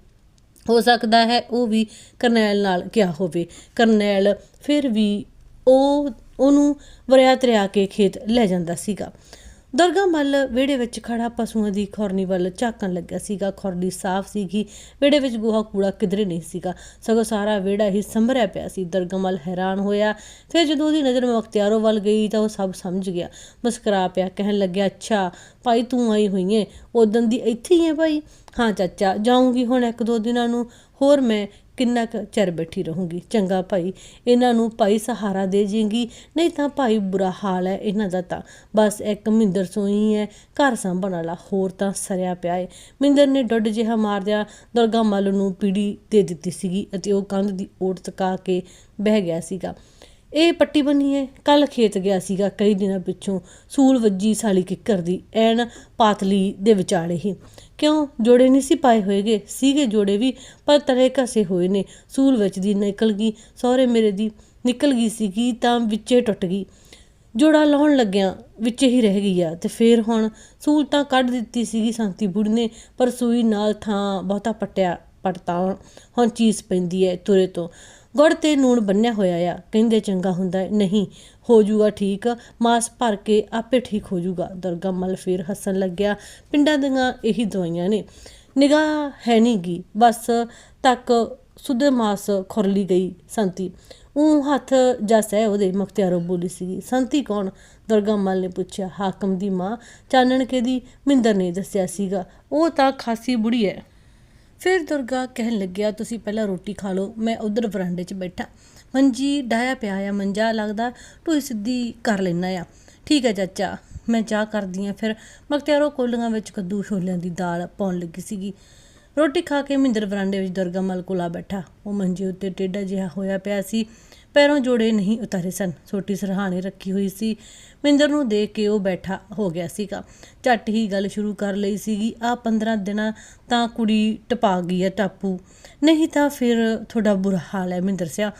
ਹੋ ਸਕਦਾ ਹੈ ਉਹ ਵੀ ਕਰਨੈਲ ਨਾਲ ਗਿਆ ਹੋਵੇ। ਕਰਨੈਲ ਫਿਰ ਵੀ ਉਹ, ਉਹਨੂੰ ਵਰਿਆ ਤਰਿਆ ਕੇ ਖੇਤ ਲੈ ਜਾਂਦਾ ਸੀਗਾ। ਦੁਰਗਾ ਮੱਲ ਵਿਹੜੇ ਵਿੱਚ ਖੜਾ ਪਸ਼ੂਆਂ ਦੀ ਖੁਰਨੀ ਵੱਲ ਝਾਕਣ ਲੱਗਾ ਸੀਗਾ। ਖੁਰਨੀ ਸਾਫ਼ ਸੀਗੀ। ਵਿਹੜੇ ਵਿੱਚ ਗੋਹਾ ਕੂੜਾ ਕਿਧਰੇ ਨਹੀਂ ਸੀਗਾ। ਸਗੋਂ ਸਾਰਾ ਵਿਹੜਾ ਹੀ ਸੰਭਰਿਆ ਪਿਆ ਸੀ। ਦੁਰਗਾ ਮੱਲ ਹੈਰਾਨ ਹੋਇਆ। ਫਿਰ ਜਦੋਂ ਉਹਦੀ ਨਜ਼ਰ ਮੁਖਤਿਆਰੋ ਵੱਲ ਗਈ ਤਾਂ ਉਹ ਸਭ ਸਮਝ ਗਿਆ। ਮੁਸਕਰਾ ਪਿਆ, ਕਹਿਣ ਲੱਗਿਆ, ਅੱਛਾ, ਭਾਈ ਤੂੰ ਆਈ ਹੋਈ ਏ। ਉਦੋਂ ਦੀ ਇੱਥੇ ਹੀ ਹੈ ਭਾਈ? ਹਾਂ ਚਾਚਾ, ਜਾਊਂਗੀ ਹੁਣ ਇੱਕ ਦੋ ਦਿਨਾਂ ਨੂੰ। ਹੋਰ ਮੈਂ ਕਿੰਨਾ ਕੁ ਚਿਰ ਬੈਠੀ ਰਹੂੰਗੀ? ਚੰਗਾ ਭਾਈ, ਇਹਨਾਂ ਨੂੰ ਭਾਈ ਸਹਾਰਾ ਦੇ ਜੇਗੀ। ਨਹੀਂ ਤਾਂ ਭਾਈ ਬੁਰਾ ਹਾਲ ਹੈ ਇਹਨਾਂ ਦਾ ਤਾਂ। ਬਸ ਇੱਕ ਮਿੰਦਰ ਸੋਈ ਹੈ ਘਰ ਸੰਭਣ ਵਾਲਾ ਹੋਰ ਤਾਂ ਸਰਿਆ ਪਿਆ ਏ। ਮਿੰਦਰ ਨੇ ਡੱਡ ਜਿਹਾ ਮਾਰਦਿਆਂ ਦੁਰਗਾ ਮੱਲ ਨੂੰ ਪੀੜੀ ਦੇ ਦਿੱਤੀ ਸੀਗੀ ਅਤੇ ਉਹ ਕੰਧ ਦੀ ਓਟ ਤਕਾ ਕੇ ਬਹਿ ਗਿਆ ਸੀਗਾ। ਇਹ ਪੱਟੀ ਬੰਨੀ ਹੈ। ਕੱਲ ਖੇਤ ਗਿਆ ਸੀਗਾ ਕਈ ਦਿਨਾਂ ਪਿੱਛੋਂ, ਸੂਲ ਵੱਜੀ ਸਾਲੀ ਕਿੱਕਰ ਦੀ, ਐਨ ਪਾਤਲੀ ਦੇ ਵਿਚਾਲੇ ਹੀ। ਕਿਉਂ? ਜੋੜੇ ਨਹੀਂ ਸੀ ਪਾਏ ਹੋਏਗੇ? ਸੀਗੇ ਜੋੜੇ ਵੀ, ਪਰ ਤਰੇ ਘਸੇ ਹੋਏ ਨੇ। ਸੂਲ ਵਿੱਚ ਦੀ ਨਿਕਲ ਗਈ, ਸਹੁਰੇ ਮੇਰੇ ਦੀ ਨਿਕਲ ਗਈ ਸੀਗੀ ਤਾਂ ਵਿੱਚੇ ਟੁੱਟ ਗਈ। ਜੋੜਾ ਲਾਉਣ ਲੱਗਿਆ ਵਿੱਚ ਹੀ ਰਹਿ ਗਈ ਆ ਤੇ ਫੇਰ ਹੁਣ ਸੂਲ ਤਾਂ ਕੱਢ ਦਿੱਤੀ ਸੀਗੀ ਸੰਤੀ ਬੁੜੀ ਨੇ, ਪਰ ਸੂਈ ਨਾਲ ਥਾਂ ਬਹੁਤਾ ਪਟਿਆ ਪਟਤਾ ਹੁਣ ਚੀਜ਼ ਪੈਂਦੀ ਹੈ ਤੁਰੇ ਤੋਂ। ਗੁੜ ਤੇ ਨੂਣ ਬੰਨਿਆ ਹੋਇਆ ਆ। ਕਹਿੰਦੇ ਚੰਗਾ ਹੁੰਦਾ ਹੈ। ਨਹੀਂ ਹੋ ਜੂਗਾ ਠੀਕ। ਮਾਸ ਭਰ ਕੇ ਆਪੇ ਠੀਕ ਹੋ ਜੂਗਾ ਦੁਰਗਾ ਮਲ ਫੇਰ ਹੱਸਣ ਲੱਗਿਆ। ਪਿੰਡਾਂ ਦੀਆਂ ਇਹੀ ਦਵਾਈਆਂ ਨੇ। ਨਿਗਾਹ ਹੈ ਨੀ ਗੀ। ਬਸ ਤੱਕ ਸੁੱਧ ਮਾਸ ਖੁਰਲੀ ਗਈ ਸੰਤੀ। ਉਹ ਹੱਥ ਜਸ ਹੈ ਉਹਦੇ, ਮੁਖਤਿਆਰੋਂ ਬੋਲੀ ਸੀਗੀ। ਸੰਤੀ ਕੌਣ? ਦੁਰਗਾ ਮਲ ਨੇ ਪੁੱਛਿਆ। ਹਾਕਮ ਦੀ ਮਾਂ। ਚਾਨਣ ਕੇ ਦੀ ਮਿੰਦਰ ਨੇ ਦੱਸਿਆ ਸੀਗਾ। ਉਹ ਤਾਂ ਖਾਸੀ ਬੁੜੀ ਹੈ। ਫਿਰ ਦੁਰਗਾ ਕਹਿਣ ਲੱਗਿਆ, ਤੁਸੀਂ ਪਹਿਲਾਂ ਰੋਟੀ ਖਾ ਲਓ, ਮੈਂ ਉਧਰ ਵਰਾਂਡੇ 'ਚ ਬੈਠਾ। ਮੰਜੀ ਡਾਇਆ ਪਿਆ ਆ, ਮੰਜਾ ਲੱਗਦਾ, ਢੋਈ ਸਿੱਧੀ ਕਰ ਲੈਣਾ ਆ। ਠੀਕ ਹੈ ਚਾਚਾ, ਮੈਂ ਚਾਹ ਕਰਦੀ ਆ। ਫਿਰ ਮਖਤਿਆਰੋ ਕੋਲੀਆਂ ਵਿੱਚ ਕੱਦੂ ਛੋਲਿਆਂ ਦੀ ਦਾਲ ਪਾਉਣ ਲੱਗੀ ਸੀਗੀ। ਰੋਟੀ ਖਾ ਕੇ ਮਹਿੰਦਰ ਵਰਾਂਡੇ ਵਿੱਚ ਦੁਰਗਾ ਮਲ ਕੋਲ ਆ ਬੈਠਾ। ਉਹ ਮੰਜੇ ਉੱਤੇ ਟੇਢਾ ਜਿਹਾ ਹੋਇਆ ਪਿਆ ਸੀ। ਪੈਰੋਂ ਜੋੜੇ ਨਹੀਂ ਉਤਾਰੇ ਸਨ। ਛੋਟੀ ਸਰਹਾਣੇ ਰੱਖੀ ਹੋਈ ਸੀ। ਮਿੰਦਰ ਨੂੰ ਦੇਖ ਕੇ ਉਹ ਬੈਠਾ ਹੋ ਗਿਆ ਸੀਗਾ। ਝੱਟ ਹੀ ਗੱਲ ਸ਼ੁਰੂ ਕਰ ਲਈ ਸੀਗੀ। ਆ 15 ਦਿਨਾਂ ਤਾਂ ਕੁੜੀ ਟਪਾ ਗਈ ਹੈ ਟਾਪੂ। ਨਹੀਂ ਤਾਂ ਫਿਰ ਤੁਹਾਡਾ ਬੁਰਾ ਹਾਲ ਹੈ ਮਿੰਦਰ ਸਿਆ।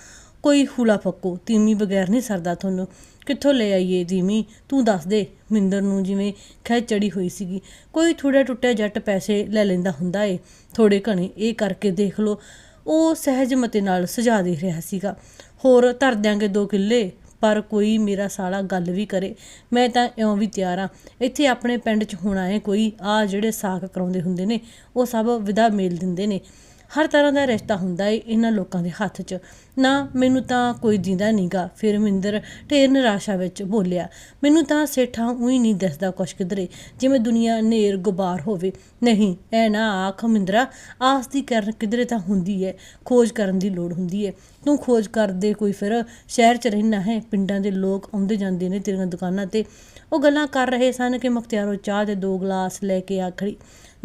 ਕੋਈ ਹੁਲਾ ਫੱਕੋ, ਤੀਮੀ ਬਗੈਰ ਨਹੀਂ ਸਰਦਾ ਤੁਹਾਨੂੰ। ਕਿੱਥੋਂ ਲੈ ਆਈਏ ਤੀਮੀ? ਤੂੰ ਦੱਸ ਦੇ। ਮਿੰਦਰ ਨੂੰ ਜਿਵੇਂ ਖੈ ਚੜੀ ਹੋਈ ਸੀਗੀ। ਕੋਈ ਥੋੜਾ ਟੁੱਟਿਆ ਜੱਟ ਪੈਸੇ ਲੈ ਲੈਂਦਾ ਹੁੰਦਾ ਏ। ਥੋੜੇ ਘਣੇ ਇਹ ਕਰਕੇ ਦੇਖ ਲਓ। ਉਹ ਸਹਿਜ ਮਤੇ ਨਾਲ ਸੁਝਾ ਦੇ ਰਿਹਾ ਸੀਗਾ। ਹੋਰ ਧਰ ਦਿਆਂਗੇ ਦੋ ਕਿੱਲੇ, ਪਰ ਕੋਈ ਮੇਰਾ ਸਾਲਾ ਗੱਲ ਵੀ ਕਰੇ। ਮੈਂ ਤਾਂ ਇਉਂ ਵੀ ਤਿਆਰ ਆ। ਇੱਥੇ ਆਪਣੇ ਪਿੰਡ 'ਚ ਹੋਣਾ ਹੈ ਕੋਈ ਆ ਜਿਹੜੇ ਸਾਕ ਕਰਾਉਂਦੇ ਹੁੰਦੇ ਨੇ, ਉਹ ਸਭ ਵਿਦਾ ਮੇਲ ਦਿੰਦੇ ਨੇ। ਹਰ ਤਰ੍ਹਾਂ ਦਾ ਰਿਸ਼ਤਾ ਹੁੰਦਾ ਏ ਇਹਨਾਂ ਲੋਕਾਂ ਦੇ ਹੱਥ 'ਚ। ਨਾ ਮੈਨੂੰ ਤਾਂ ਕੋਈ ਦਿੰਦਾ ਨਹੀਂਗਾ ਫਿਰ ਮਿੰਦਰ ਢੇਰ ਨਿਰਾਸ਼ਾ ਵਿੱਚ ਬੋਲਿਆ, ਮੈਨੂੰ ਤਾਂ ਸੇਠਾਂ ਉਹੀ ਨਹੀਂ ਦਿਸਦਾ ਕੁਛ ਕਿਧਰੇ। ਜਿਵੇਂ ਦੁਨੀਆ ਨੇਰ ਗੁਬਾਰ ਹੋਵੇ। ਨਹੀਂ, ਐ ਨਾ ਆਖ ਮਿੰਦਰਾ ਆਸ ਦੀ ਕਰਨ ਕਿਧਰੇ ਤਾਂ ਹੁੰਦੀ ਹੈ ਖੋਜ ਕਰਨ ਦੀ ਲੋੜ ਹੁੰਦੀ ਹੈ ਤੂੰ ਖੋਜ ਕਰਦੇ ਕੋਈ ਫਿਰ ਸ਼ਹਿਰ 'ਚ ਰਹਿਣਾ ਹੈ। ਪਿੰਡਾਂ ਦੇ ਲੋਕ ਆਉਂਦੇ ਜਾਂਦੇ ਨੇ ਤੇਰੀਆਂ ਦੁਕਾਨਾਂ ਤੇ। ਉਹ ਗੱਲਾਂ ਕਰ ਰਹੇ ਸਨ ਕਿ ਮੁਖਤਿਆਰੋ ਚਾਹ ਦੇ ਦੋ ਗਲਾਸ ਲੈ ਕੇ ਆ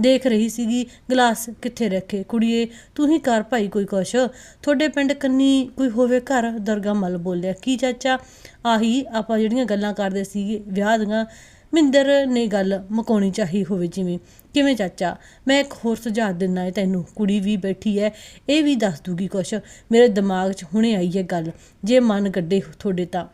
ਦੇਖ ਰਹੀ ਸੀਗੀ, ਗਲਾਸ ਕਿੱਥੇ ਰੱਖੇ? ਕੁੜੀਏ, ਤੂੰ ਹੀ ਕਰ ਭਾਈ ਕੋਈ ਕੁਛ। ਤੁਹਾਡੇ ਪਿੰਡ ਕੰਨੀ ਕੋਈ ਹੋਵੇ ਘਰ ਦਰਗਾ ਮਲ ਬੋਲਿਆ। ਕੀ ਚਾਚਾ? ਆਹੀ ਆਪਾਂ ਜਿਹੜੀਆਂ ਗੱਲਾਂ ਕਰਦੇ ਸੀਗੇ, ਵਿਆਹ ਦੀਆਂ, ਮਿੰਦਰ ਨੇ ਗੱਲ ਮਕਾਉਣੀ ਚਾਹੀ ਹੋਵੇ ਜਿਵੇਂ। ਕਿਵੇਂ ਚਾਚਾ? ਮੈਂ ਇੱਕ ਹੋਰ ਸੁਝਾਅ ਦਿੰਨਾ ਹੈ ਤੈਨੂੰ। ਕੁੜੀ ਵੀ ਬੈਠੀ ਹੈ ਇਹ ਵੀ ਦੱਸ ਦੂਗੀ ਕੁਛ। ਮੇਰੇ ਦਿਮਾਗ 'ਚ ਹੁਣੇ ਆਈ ਹੈ ਗੱਲ। ਜੇ ਮਨ ਗੱਡੇ ਤੁਹਾਡੇ ਤਾਂ।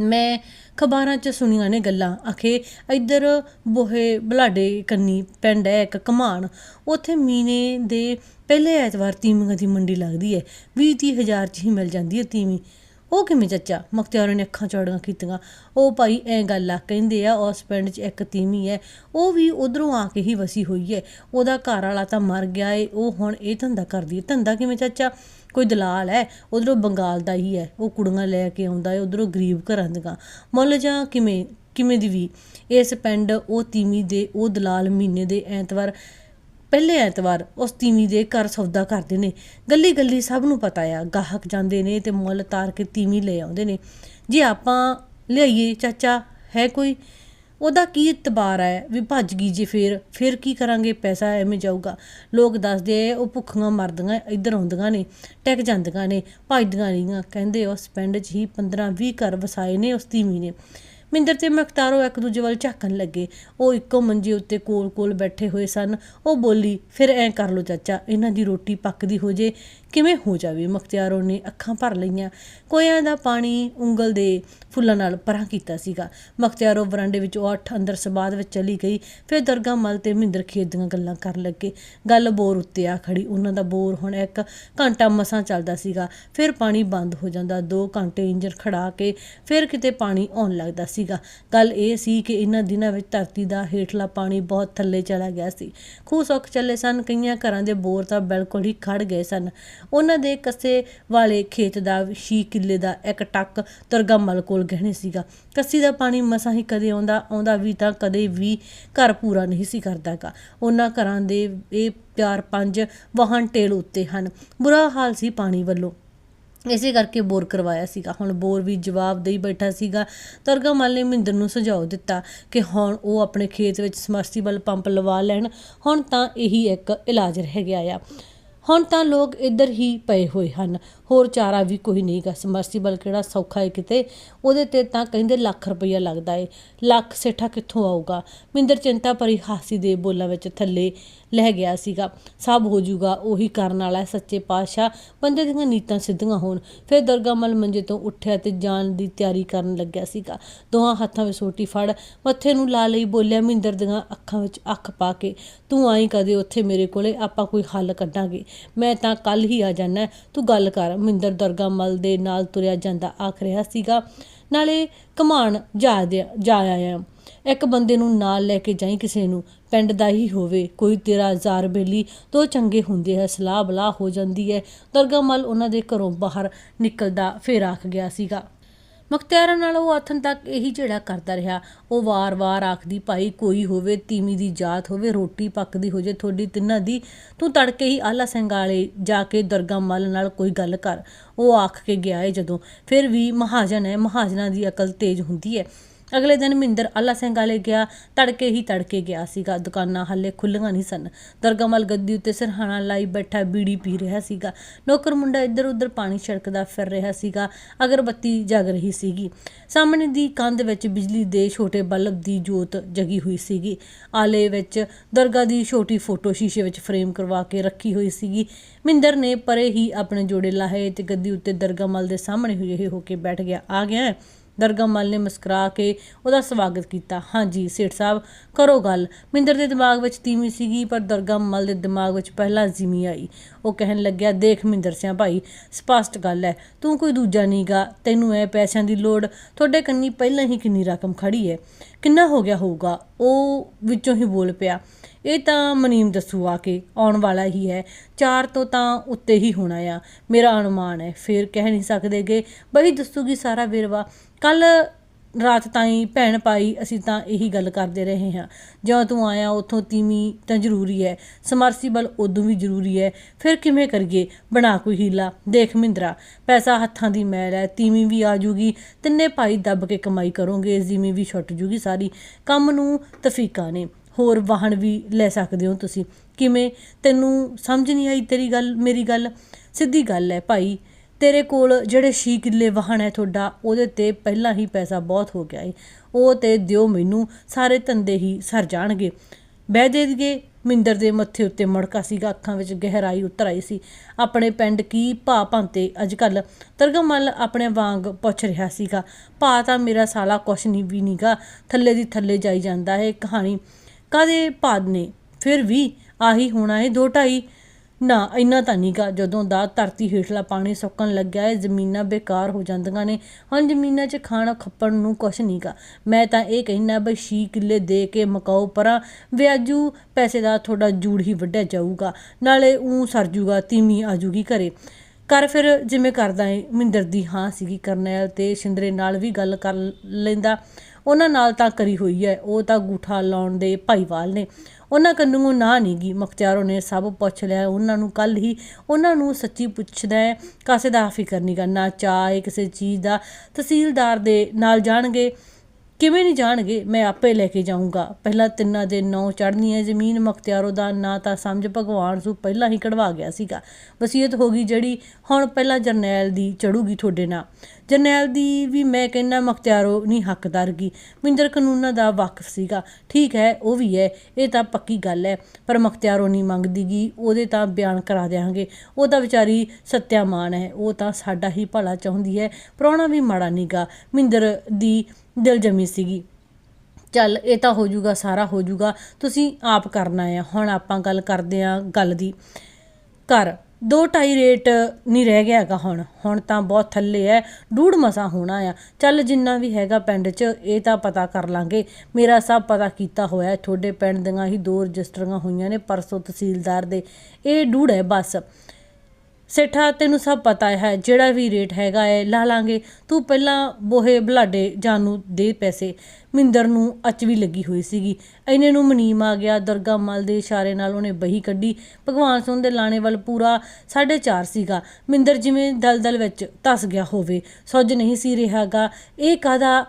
ਮੈਂ ਖਬਰਾਂ 'ਚ ਸੁਣੀਆਂ ਨੇ ਗੱਲਾਂ, ਆਖੇ ਇੱਧਰ ਬੋਹੇ ਬਲਾਡੇ ਕੰਨੀ ਪਿੰਡ ਹੈ ਇੱਕ ਕਮਾਨ, ਉੱਥੇ ਮੀਨੇ ਦੇ ਪਹਿਲੇ ਐਤਵਾਰ ਤੀਵੀਆਂ ਦੀ ਮੰਡੀ ਲੱਗਦੀ ਹੈ 20 ਹਜ਼ਾਰ 'ਚ ਹੀ ਮਿਲ ਜਾਂਦੀ ਹੈ ਤੀਵੀਂ। ਉਹ ਕਿਵੇਂ ਚਾਚਾ? ਮੁਖਤਿਆਰ ਨੇ ਅੱਖਾਂ ਚੌੜੀਆਂ ਕੀਤੀਆਂ। ਉਹ ਭਾਈ ਐ ਗੱਲ ਆ, ਕਹਿੰਦੇ ਆ ਉਸ ਪਿੰਡ 'ਚ ਇੱਕ ਤੀਵੀਂ ਹੈ, ਉਹ ਵੀ ਉਧਰੋਂ ਆ ਕੇ ਹੀ ਵਸੀ ਹੋਈ ਹੈ, ਉਹਦਾ ਘਰ ਵਾਲਾ ਤਾਂ ਮਰ ਗਿਆ ਏ, ਉਹ ਹੁਣ ਇਹ ਧੰਦਾ ਕਰਦੀ ਹੈ। ਧੰਦਾ ਕਿਵੇਂ ਚਾਚਾ? ਕੋਈ ਦਲਾਲ ਹੈ, ਉਧਰੋਂ ਬੰਗਾਲ ਦਾ ਹੀ ਹੈ, ਉਹ ਕੁੜੀਆਂ ਲੈ ਕੇ ਆਉਂਦਾ ਹੈ, ਉਧਰੋਂ ਗਰੀਬ ਘਰਾਂ ਦੀਆਂ। ਮੁੱਲ ਜਾਂ ਕਿਵੇਂ ਕਿਵੇਂ ਦੀ ਵੀ, ਇਸ ਪਿੰਡ ਉਹ ਤੀਮੀ ਦੇ, ਉਹ ਦਲਾਲ ਮਹੀਨੇ ਦੇ ਐਤਵਾਰ, ਪਹਿਲੇ ਐਤਵਾਰ ਉਸ ਤੀਵੀਂ ਦੇ ਘਰ ਸੌਦਾ ਕਰਦੇ ਨੇ। ਗੱਲੀ ਗੱਲੀ ਸਭ ਨੂੰ ਪਤਾ ਆ, ਗਾਹਕ ਜਾਂਦੇ ਨੇ ਤੇ ਮੁੱਲ ਤਾਰ ਕੇ ਤੀਵੀਂ ਲੈ ਆਉਂਦੇ ਨੇ। ਜੇ ਆਪਾਂ ਲਿਆਈਏ, ਚਾਚਾ, ਹੈ ਕੋਈ? ਉਹਦਾ ਕੀ ਇਤਬਾਰ ਹੈ? ਵੀ ਭੱਜ ਗਈ ਜੇ ਫੇਰ ਫੇਰ ਕੀ ਕਰਾਂਗੇ? ਪੈਸਾ ਐਵੇਂ ਜਾਊਗਾ। ਲੋਕ ਦੱਸਦੇ ਆ, ਉਹ ਭੁੱਖੀਆਂ ਮਰਦੀਆਂ, ਇੱਧਰ ਆਉਂਦੀਆਂ ਨੇ, ਟਿਕ ਜਾਂਦੀਆਂ ਨੇ, ਭੱਜਦੀਆਂ ਨਹੀਂਆਂ ਕਹਿੰਦੇ ਉਸ ਪਿੰਡ 'ਚ ਹੀ 15 20 ਘਰ ਵਸਾਏ ਨੇ, ਉਸ ਧੀਮੀ ਨੇ। ਮਿੰਦਰ ਤੇ ਮਖਤਾਰੋ ਇੱਕ ਦੂਜੇ ਵੱਲ ਝਾਕਣ ਲੱਗੇ। ਉਹ ਇੱਕੋ ਮੰਜੇ ਉੱਤੇ ਕੋਲ-ਕੋਲ ਬੈਠੇ ਹੋਏ ਸਨ। ਉਹ ਬੋਲੀ, ਫਿਰ ਐਂ ਕਰ ਲੋ ਚਾਚਾ, ਇਹਨਾਂ ਦੀ ਰੋਟੀ ਪੱਕਦੀ ਹੋ ਜੇ, ਕਿਵੇਂ ਹੋ ਜਾਵੇ? ਮਖਤਿਆਰੋ ਨੇ ਅੱਖਾਂ ਭਰ ਲਈਆਂ। ਕੋਇਆਂ ਦਾ ਪਾਣੀ ਉਂਗਲ ਦੇ ਫੁੱਲਾਂ ਨਾਲ ਪਰਾਂ ਕੀਤਾ ਸੀਗਾ। ਮਖਤਿਆਰੋ ਵਰਾਂਡੇ ਵਿੱਚ ਉਹ ਅੱਠ ਅੰਦਰ ਸਬਾਦ ਵਿੱਚ ਚਲੀ ਗਈ। ਫਿਰ ਦਰਗਾ ਮਲ ਤੇ ਮਹਿੰਦਰ ਖੇਤ ਦੀਆਂ ਗੱਲਾਂ ਕਰਨ ਲੱਗੇ। ਗੱਲ ਬੋਰ ਉੱਤੇ ਆ ਖੜੀ। ਉਹਨਾਂ ਦਾ ਬੋਰ ਹੁਣ ਇੱਕ ਘੰਟਾ ਮਸਾਂ ਚੱਲਦਾ ਸੀਗਾ। ਫਿਰ ਪਾਣੀ ਬੰਦ ਹੋ ਜਾਂਦਾ। 2 ਘੰਟੇ ਇੰਜਨ ਖੜਾ ਕੇ ਫਿਰ ਕਿਤੇ ਪਾਣੀ ਆਉਣ ਲੱਗਦਾ ਸੀ। ਸੀਗਾ। ਗੱਲ ਇਹ ਸੀ ਕਿ ਇਹਨਾਂ ਦਿਨਾਂ ਵਿੱਚ ਧਰਤੀ ਦਾ ਹੇਠਲਾ ਪਾਣੀ ਬਹੁਤ ਥੱਲੇ ਚਲਾ ਗਿਆ ਸੀ। ਖੂਹ ਸੁੱਕ ਚੱਲੇ ਸਨ, ਕਈਆਂ ਘਰਾਂ ਦੇ ਬੋਰ ਤਾਂ ਬਿਲਕੁਲ ਹੀ ਖੜ ਗਏ ਸਨ। ਉਹਨਾਂ ਦੇ ਕੱਸੇ ਵਾਲੇ ਖੇਤ ਦਾ ਸ਼ੀ ਕਿੱਲੇ ਦਾ ਇੱਕ ਟੱਕ ਦੁਰਗਾ ਕੋਲ ਗਹਿਣੇ ਸੀਗਾ। ਕੱਸੀ ਦਾ ਪਾਣੀ ਮਸਾਂ ਹੀ ਕਦੇ ਆਉਂਦਾ ਆਉਂਦਾ ਵੀ ਤਾਂ ਕਦੇ ਵੀ ਘਰ ਪੂਰਾ ਨਹੀਂ ਸੀ ਕਰਦਾਗਾ। ਉਹਨਾਂ ਘਰਾਂ ਦੇ ਇਹ ਚਾਰ ਪੰਜ ਵਾਹਨ ਟੇਲ ਉੱਤੇ ਹਨ। ਬੁਰਾ ਹਾਲ ਸੀ ਪਾਣੀ ਵੱਲੋਂ। ਇਸੇ ਕਰਕੇ ਬੋਰ ਕਰਵਾਇਆ ਸੀਗਾ। ਹੁਣ ਬੋਰ ਵੀ ਜਵਾਬ ਦੇਈ ਬੈਠਾ ਸੀਗਾ। ਦੁਰਗਾ ਮਲ ਨੇ ਮਹਿੰਦਰ ਨੂੰ ਸੁਝਾਅ ਦਿੱਤਾ ਕਿ ਹੁਣ ਉਹ ਆਪਣੇ ਖੇਤ ਵਿੱਚ ਸਮਰਸੀਬਲ ਪੰਪ ਲਵਾ ਲੈਣ। ਹੁਣ ਤਾਂ ਇਹੀ ਇੱਕ ਇਲਾਜ ਰਹਿ ਗਿਆ ਆ। ਹੁਣ ਤਾਂ ਲੋਕ ਇੱਧਰ ਹੀ ਪਏ ਹੋਏ ਹਨ। ਹੋਰ ਚਾਰਾ ਵੀ ਕੋਈ ਨਹੀਂਗਾ ਸਮਰਸੀਬਲ ਕਿਹੜਾ ਸੌਖਾ ਹੈ ਕਿਤੇ, ਉਹਦੇ ਤੇ ਤਾਂ ਕਹਿੰਦੇ ਲੱਖ ਰੁਪਈਆ ਲੱਗਦਾ ਏ। ਲੱਖ ਸੇਠਾ ਕਿੱਥੋਂ ਆਊਗਾ? ਮਿੰਦਰ ਚਿੰਤਾ ਭਰੀ ਹਾਸੀ ਦੇ ਬੋਲਾਂ ਵਿੱਚ ਥੱਲੇ ਲਹਿ ਗਿਆ ਸੀਗਾ। ਸਭ ਹੋ ਜਾਊਗਾ ਉਹੀ ਕਰਨ ਵਾਲਾ ਸੱਚੇ ਪਾਤਸ਼ਾਹ। ਬੰਦੇ ਦੀਆਂ ਨੀਤਾਂ ਸਿੱਧੀਆਂ ਹੋਣ। ਫਿਰ ਦੁਰਗਾਮਲ ਮੰਜੇ ਤੋਂ ਉੱਠਿਆ ਤੇ ਜਾਣ ਦੀ ਤਿਆਰੀ ਕਰਨ ਲੱਗਿਆ ਸੀਗਾ। ਦੋਹਾਂ ਹੱਥਾਂ ਵਿੱਚ ਸੋਟੀ ਫੜ, ਮੱਥੇ ਨੂੰ ਲਾ ਲਈ ਬੋਲਿਆ ਮਿੰਦਰ ਦੀਆਂ ਅੱਖਾਂ ਵਿੱਚ ਅੱਖ ਪਾ ਕੇ, ਤੂੰ ਆਈ ਕਦੇ ਉੱਥੇ ਮੇਰੇ ਕੋਲੇ? ਆਪਾਂ ਕੋਈ ਹੱਲ ਕੱਢਾਂਗੇ। ਮੈਂ ਤਾਂ ਕੱਲ ਹੀ ਆ ਜਾਣਾ ਤੂੰ ਗੱਲ ਕਰ। ਮਿੰਦਰ ਦੁਰਗਾਮਲ ਦੇ ਨਾਲ ਤੁਰਿਆ ਜਾਂਦਾ ਆਖ ਰਿਹਾ ਸੀਗਾ। ਨਾਲੇ ਕਮਾਣ ਜਾ ਜਾ ਆਇਆ। ਇੱਕ ਬੰਦੇ ਨੂੰ ਨਾਲ ਲੈ ਕੇ ਜਾਈ ਕਿਸੇ ਨੂੰ, ਪਿੰਡ ਦਾ ਹੀ ਹੋਵੇ, ਕੋਈ ਤੇਰਾ ਹਜ਼ਾਰ ਬੇਲੀ ਤੋਂ ਚੰਗੇ ਹੁੰਦੇ ਹੈ ਸਲਾਹ ਬਲਾ ਹੋ ਜਾਂਦੀ ਹੈ। ਦੁਰਗਾਮਲ ਉਹਨਾਂ ਦੇ ਘਰੋਂ ਬਾਹਰ ਨਿਕਲਦਾ ਫੇਰ ਆਖ ਗਿਆ ਸੀਗਾ। ਮਖਤਿਆਰਾਂ ਨਾਲ ਉਹ ਆਥਣ ਤੱਕ ਇਹੀ ਜਿਹੜਾ ਕਰਦਾ ਰਿਹਾ। ਉਹ ਵਾਰ-ਵਾਰ ਆਖਦੀ, ਭਾਈ, ਕੋਈ ਹੋਵੇ ਤੀਮੀ ਦੀ ਜਾਤ ਹੋਵੇ, ਰੋਟੀ ਪੱਕਦੀ ਹੋ ਜੇ, ਤੁਹਾਡੀ ਤਿੰਨਾਂ ਦੀ, ਤੂੰ ਤੜਕੇ ਹੀ ਆਲਾ ਸਿੰਘ ਜਾ ਕੇ ਦਰਗਾ ਮੱਲ ਨਾਲ ਕੋਈ ਗੱਲ ਕਰ। ਉਹ ਆਖ ਕੇ ਗਿਆ ਏ ਜਦੋਂ। ਫਿਰ ਵੀ ਮਹਾਜਨ ਹੈ, ਮਹਾਜਨਾਂ ਦੀ ਅਕਲ ਤੇਜ਼ ਹੁੰਦੀ ਹੈ। ਅਗਲੇ ਦਿਨ ਮਹਿੰਦਰ ਆਲਾ ਸਿੰਘ ਵਾਲੇ ਗਿਆ, ਤੜਕੇ ਹੀ ਤੜਕੇ ਗਿਆ ਸੀਗਾ। ਦੁਕਾਨਾਂ ਹੱਲੇ ਖੁੱਲੀਆਂ ਨਹੀਂ ਸਨ। ਦਰਗਾਮਲ ਗੱਦੀ ਉੱਤੇ ਸਰਹਾਣਾ ਲਾਈ ਬੈਠਾ ਬੀੜੀ ਪੀ ਰਿਹਾ ਸੀਗਾ। ਨੌਕਰ ਮੁੰਡਾ ਇੱਧਰ ਉੱਧਰ ਪਾਣੀ ਛਿੜਕਦਾ ਫਿਰ ਰਿਹਾ ਸੀਗਾ। ਅਗਰਬੱਤੀ ਜਗ ਰਹੀ ਸੀਗੀ। ਸਾਹਮਣੇ ਦੀ ਕੰਧ ਵਿੱਚ ਬਿਜਲੀ ਦੇ ਛੋਟੇ ਬਲਬ ਦੀ ਜੋਤ ਜਗੀ ਹੋਈ ਸੀਗੀ। ਆਲੇ ਵਿੱਚ ਦਰਗਾ ਦੀ ਛੋਟੀ ਫੋਟੋ ਸ਼ੀਸ਼ੇ ਵਿੱਚ ਫਰੇਮ ਕਰਵਾ ਕੇ ਰੱਖੀ ਹੋਈ ਸੀਗੀ। ਮਿੰਦਰ ਨੇ ਪਰੇ ਹੀ ਆਪਣੇ ਜੋੜੇ ਲਾਹੇ ਤੇ ਗੱਦੀ ਉੱਤੇ ਦਰਗਾਮਲ ਦੇ ਸਾਹਮਣੇ ਹੋਏ ਹੋ ਕੇ ਬੈਠ ਗਿਆ। ਆ ਗਿਆ ਹੈ। ਦਰਗਾਮਲ ਨੇ ਮੁਸਕਰਾ ਕੇ ਉਹਦਾ ਸਵਾਗਤ ਕੀਤਾ। ਹਾਂਜੀ ਸੇਠ ਸਾਹਿਬ, ਕਰੋ ਗੱਲ। ਮਿੰਦਰ ਦੇ ਦਿਮਾਗ ਵਿੱਚ ਤੀਵੀਂ ਸੀਗੀ, ਪਰ ਦਰਗਾਮਲ ਦੇ ਦਿਮਾਗ ਵਿੱਚ ਪਹਿਲਾਂ ਜ਼ਿਮੀ ਆਈ। ਉਹ ਕਹਿਣ ਲੱਗਿਆ, ਦੇਖ ਮਿੰਦਰ ਸਿਆਂ ਭਾਈ, ਸਪਸ਼ਟ ਗੱਲ ਹੈ ਤੂੰ ਕੋਈ ਦੂਜਾ ਨਹੀਂਗਾ ਤੈਨੂੰ ਐ ਪੈਸਿਆਂ ਦੀ ਲੋੜ। ਤੁਹਾਡੇ ਕੰਨੀ ਪਹਿਲਾਂ ਹੀ ਕਿੰਨੀ ਰਕਮ ਖੜੀ ਹੈ ਕਿੰਨਾ ਹੋ ਗਿਆ ਹੋਊਗਾ? ਉਹ ਵਿੱਚੋਂ ਹੀ ਬੋਲ ਪਿਆ। ਇਹ ਤਾਂ ਮਨੀਮ ਦੱਸੂ ਆ ਕੇ ਆਉਣ ਵਾਲਾ ਹੀ ਹੈ। ਚਾਰ ਤੋਂ ਤਾਂ ਉੱਤੇ ਹੀ ਹੋਣਾ ਆ। ਮੇਰਾ ਅਨੁਮਾਨ ਹੈ, ਫਿਰ ਕਹਿ ਨਹੀਂ ਸਕਦੇਗੇ ਬਈ ਦੱਸੂਗੀ ਸਾਰਾ ਵੇਰਵਾ। ਕੱਲ ਰਾਤ ਤਾਈਂ ਭੈਣ ਭਾਈ ਅਸੀਂ ਤਾਂ ਇਹੀ ਗੱਲ ਕਰਦੇ ਰਹੇ ਹਾਂ। ਜਦੋਂ ਤੂੰ ਆਇਆ, ਉਥੋਂ ਤੀਵੀਂ ਤਾਂ ਜ਼ਰੂਰੀ ਹੈ। ਸਮਰਸੀਬਲ ਉਦੋਂ ਵੀ ਜ਼ਰੂਰੀ ਹੈ। ਫਿਰ ਕਿਵੇਂ ਕਰੀਏ? ਬਣਾ ਕੋਈ ਹੀਲਾ। ਦੇਖ ਮਿੰਦਰਾ, ਪੈਸਾ ਹੱਥਾਂ ਦੀ ਮੈਲ ਹੈ। ਤੀਵੀਂ ਵੀ ਆ ਜੂਗੀ। ਤਿੰਨੇ ਭਾਈ ਦੱਬ ਕੇ ਕਮਾਈ ਕਰੋਗੇ। ਜ਼ਿਮੀ ਵੀ ਛੁੱਟ ਜੂਗੀ ਸਾਰੀ। ਕੰਮ ਨੂੰ ਤਫੀਕਾ ਨੇ। ਹੋਰ ਵਾਹਨ ਵੀ ਲੈ ਸਕਦੇ ਹੋ ਤੁਸੀਂ। ਕਿਵੇਂ? ਤੈਨੂੰ ਸਮਝ ਨਹੀਂ ਆਈ ਤੇਰੀ ਗੱਲ, ਮੇਰੀ ਗੱਲ? ਸਿੱਧੀ ਗੱਲ ਹੈ ਭਾਈ, ਤੇਰੇ ਕੋਲ ਜਿਹੜੇ 6 ਕਿੱਲੇ ਵਾਹਨ ਹੈ ਤੁਹਾਡਾ, ਉਹਦੇ ਤੇ ਪਹਿਲਾਂ ਹੀ ਪੈਸਾ ਬਹੁਤ ਹੋ ਗਿਆ ਏ। ਉਹ ਤੇ ਦਿਓ ਮੈਨੂੰ, ਸਾਰੇ ਧੰਦੇ ਹੀ ਸਰ ਜਾਣਗੇ। ਬਹਿ ਦੇ ਦੀਏ ਮਿੰਦਰ ਦੇ ਮੱਥੇ ਉੱਤੇ ਮੜਕਾ ਸੀਗਾ, ਅੱਖਾਂ ਵਿੱਚ ਗਹਿਰਾਈ ਉਤਰ ਆਈ ਸੀ। ਆਪਣੇ ਪਿੰਡ ਕੀ ਭਾ ਭਾਂਤੇ ਅੱਜ ਕੱਲ ਤਰਗਮਲ ਆਪਣੇ ਵਾਂਗ ਪੁੱਛ ਰਿਹਾ ਸੀਗਾ। ਭਾ ਤਾਂ ਮੇਰਾ ਸਾਲਾ ਕੁਛ ਨਹੀਂ ਵੀ ਨੀਗਾ। ਥੱਲੇ ਦੀ ਥੱਲੇ ਜਾਈ ਜਾਂਦਾ ਹੈ ਕਹਾਣੀ। ਕਾਦੇ ਭਾਦ ਨੇ, ਫਿਰ ਵੀ ਆਹੀ ਹੋਣਾ ਏ ਦੋ ਢਾਈ ਨਾ, ਇੰਨਾ ਤਾਂ ਨਹੀਂਗਾ ਜਦੋਂ ਦਾ ਧਰਤੀ ਹੇਠਲਾ ਪਾਣੀ ਸੁੱਕਣ ਲੱਗਿਆ ਏ, ਜ਼ਮੀਨਾਂ ਬੇਕਾਰ ਹੋ ਜਾਂਦੀਆਂ ਨੇ। ਹੁਣ ਜ਼ਮੀਨਾਂ 'ਚ ਖਾਣਾ ਖੱਪਣ ਨੂੰ ਕੁਛ ਨਹੀਂਗਾ ਮੈਂ ਤਾਂ ਇਹ ਕਹਿਣਾ ਬਈ ਛੀ ਕਿੱਲੇ ਦੇ ਕੇ ਮਕਾਓ ਪਰਾਂ, ਵਿਆਜੂ ਪੈਸੇ ਦਾ ਤੁਹਾਡਾ ਜੂੜ ਹੀ ਵੱਢਿਆ ਜਾਊਗਾ। ਨਾਲੇ ਉਹ ਸਰ ਜੂਗਾ ਤੀਮੀ ਆ ਜੂਗੀ ਘਰੇ। ਕਰ ਫਿਰ ਜਿਵੇਂ ਕਰਦਾ ਏ, ਮਿੰਦਰ ਦੀ ਹਾਂ ਸੀਗੀ ਕਰਨੈਲ ਤੇ ਸ਼ਿੰਦਰੇ ਨਾਲ ਵੀ ਗੱਲ ਕਰ ਲੈਂਦਾ। ਉਹਨਾਂ ਨਾਲ ਤਾਂ ਕਰੀ ਹੋਈ ਹੈ, ਉਹ ਤਾਂ ਗੂਠਾ ਲਾਉਣ ਦੇ ਭਾਈਵਾਲ ਨੇ। ਉਹਨਾਂ ਕੰਨੂ ਨਾ ਨਹੀਂਗੀ ਮੁਖਤਿਆਰੋ ਨੇ ਸਭ ਪੁੱਛ ਲਿਆ। ਉਹਨਾਂ ਨੂੰ ਕੱਲ ਹੀ ਉਹਨਾਂ ਨੂੰ ਸੱਚੀ ਪੁੱਛਦਾ ਹੈ, ਕਾਸੇ ਦਾ ਫਿਕਰ ਨਹੀਂ ਕਰਨਾ ਚਾਹੇ ਕਿਸੇ ਚੀਜ਼ ਦਾ। ਤਹਿਸੀਲਦਾਰ ਦੇ ਨਾਲ ਜਾਣਗੇ। ਕਿਵੇਂ ਨਹੀਂ ਜਾਣਗੇ? ਮੈਂ ਆਪੇ ਲੈ ਕੇ ਜਾਊਂਗਾ। ਪਹਿਲਾਂ ਤਿੰਨਾਂ ਦੇ ਨੌ ਚੜ੍ਹਨੀ ਹੈ ਜ਼ਮੀਨ ਮੁਖਤਿਆਰੋ ਦਾ ਨਾਂ ਤਾਂ ਸਮਝ ਭਗਵਾਨ ਸੂ, ਪਹਿਲਾਂ ਹੀ ਕਢਵਾ ਗਿਆ ਸੀਗਾ। ਵਸੀਅਤ ਹੋ ਗਈ ਜਿਹੜੀ, ਹੁਣ ਪਹਿਲਾਂ ਜਰਨੈਲ ਦੀ ਚੜੂਗੀ ਤੁਹਾਡੇ ਨਾਲ। ਜਰਨੈਲ ਦੀ ਵੀ ਮੈਂ ਕਹਿੰਨਾ ਮੁਖਤਿਆਰੋ ਨਹੀਂ ਹੱਕਦਾਰ ਹੱਕਦਾਰਗੀ ਮਿੰਦਰ ਕਾਨੂੰਨਾਂ ਦਾ ਵਾਕਿਫ ਸੀਗਾ। ਠੀਕ ਹੈ, ਉਹ ਵੀ ਹੈ, ਇਹ ਤਾਂ ਪੱਕੀ ਗੱਲ ਹੈ, ਪਰ ਮੁਖਤਿਆਰੋ ਨਹੀਂ ਮੰਗਦੀਗੀ ਉਹਦੇ ਤਾਂ ਬਿਆਨ ਕਰਾ ਦੇਾਂਗੇ ਉਹ ਤਾਂ ਵਿਚਾਰੀ ਸਤਿਆਮਾਨ ਹੈ। ਉਹ ਤਾਂ ਸਾਡਾ ਹੀ ਭਲਾ ਚਾਹੁੰਦੀ ਹੈ। ਪ੍ਰਾਹੁਣਾ ਵੀ ਮਾੜਾ ਨੀਗਾ। ਮਿੰਦਰ ਦੀ ਦਿਲ ਜਮੀ ਸੀਗੀ। ਚੱਲ, ਇਹ ਤਾਂ ਹੋ ਜਾਊਗਾ ਸਾਰਾ ਹੋ ਜਾਊਗਾ ਤੁਸੀਂ ਆਪ ਕਰਨਾ ਆ। ਹੁਣ ਆਪਾਂ ਗੱਲ ਕਰਦੇ ਆ ਗੱਲ ਦੀ। ਕਰ ਦੋ ਢਾਈ ਰੇਟ ਨਹੀਂ ਰਹਿ ਗਿਆ ਹੈਗਾ ਹੁਣ। ਹੁਣ ਤਾਂ ਬਹੁਤ ਥੱਲੇ ਹੈ ਡੂੜ ਮਸਾ ਹੋਣਾ ਆ। ਚੱਲ, ਜਿੰਨਾ ਵੀ ਹੈਗਾ ਪਿੰਡ 'ਚ, ਇਹ ਤਾਂ ਪਤਾ ਕਰ ਲਾਂਗੇ। ਮੇਰਾ ਸਭ ਪਤਾ ਕੀਤਾ ਹੋਇਆ ਤੁਹਾਡੇ ਪਿੰਡ ਦੀਆਂ ਹੀ ਦੋ ਰਜਿਸਟਰੀਆਂ ਹੋਈਆਂ ਨੇ, ਪਰਸੋਂ ਤਹਿਸੀਲਦਾਰ ਦੇ। ਇਹ ਡੂੜ ਹੈ ਬਸ। ਸੇਠਾ, ਤੈਨੂੰ ਸਭ ਪਤਾ ਹੈ, ਜਿਹੜਾ ਵੀ ਰੇਟ ਹੈਗਾ ਹੈ ਲਾ ਲਾਂਗੇ। ਤੂੰ ਪਹਿਲਾਂ ਬੋਹੇ ਬਲਾਡੇ ਜਾਨੂ ਦੇ ਪੈਸੇ। ਮਿੰਦਰ ਨੂੰ ਅਚ ਵੀ ਲੱਗੀ ਹੋਈ ਸੀਗੀ। ਐਨੇ ਨੂੰ ਮਨੀਮ ਆ ਗਿਆ ਦੁਰਗਾ ਮਲ ਦੇ ਇਸ਼ਾਰੇ ਨਾਲ ਉਹਨੇ ਬਹੀ ਕੱਢੀ। ਭਗਵਾਨ ਸਿੰਘ ਦੇ ਲਾਣੇ ਵੱਲ ਪੂਰਾ 4.5 ਸੀਗਾ। ਮਿੰਦਰ ਜਿਵੇਂ ਦਲਦਲ ਵਿੱਚ ਧਸ ਗਿਆ ਹੋਵੇ। ਸੁੱਜ ਨਹੀਂ ਸੀ ਰਿਹਾਗਾ ਇਹ ਕਾਦਾ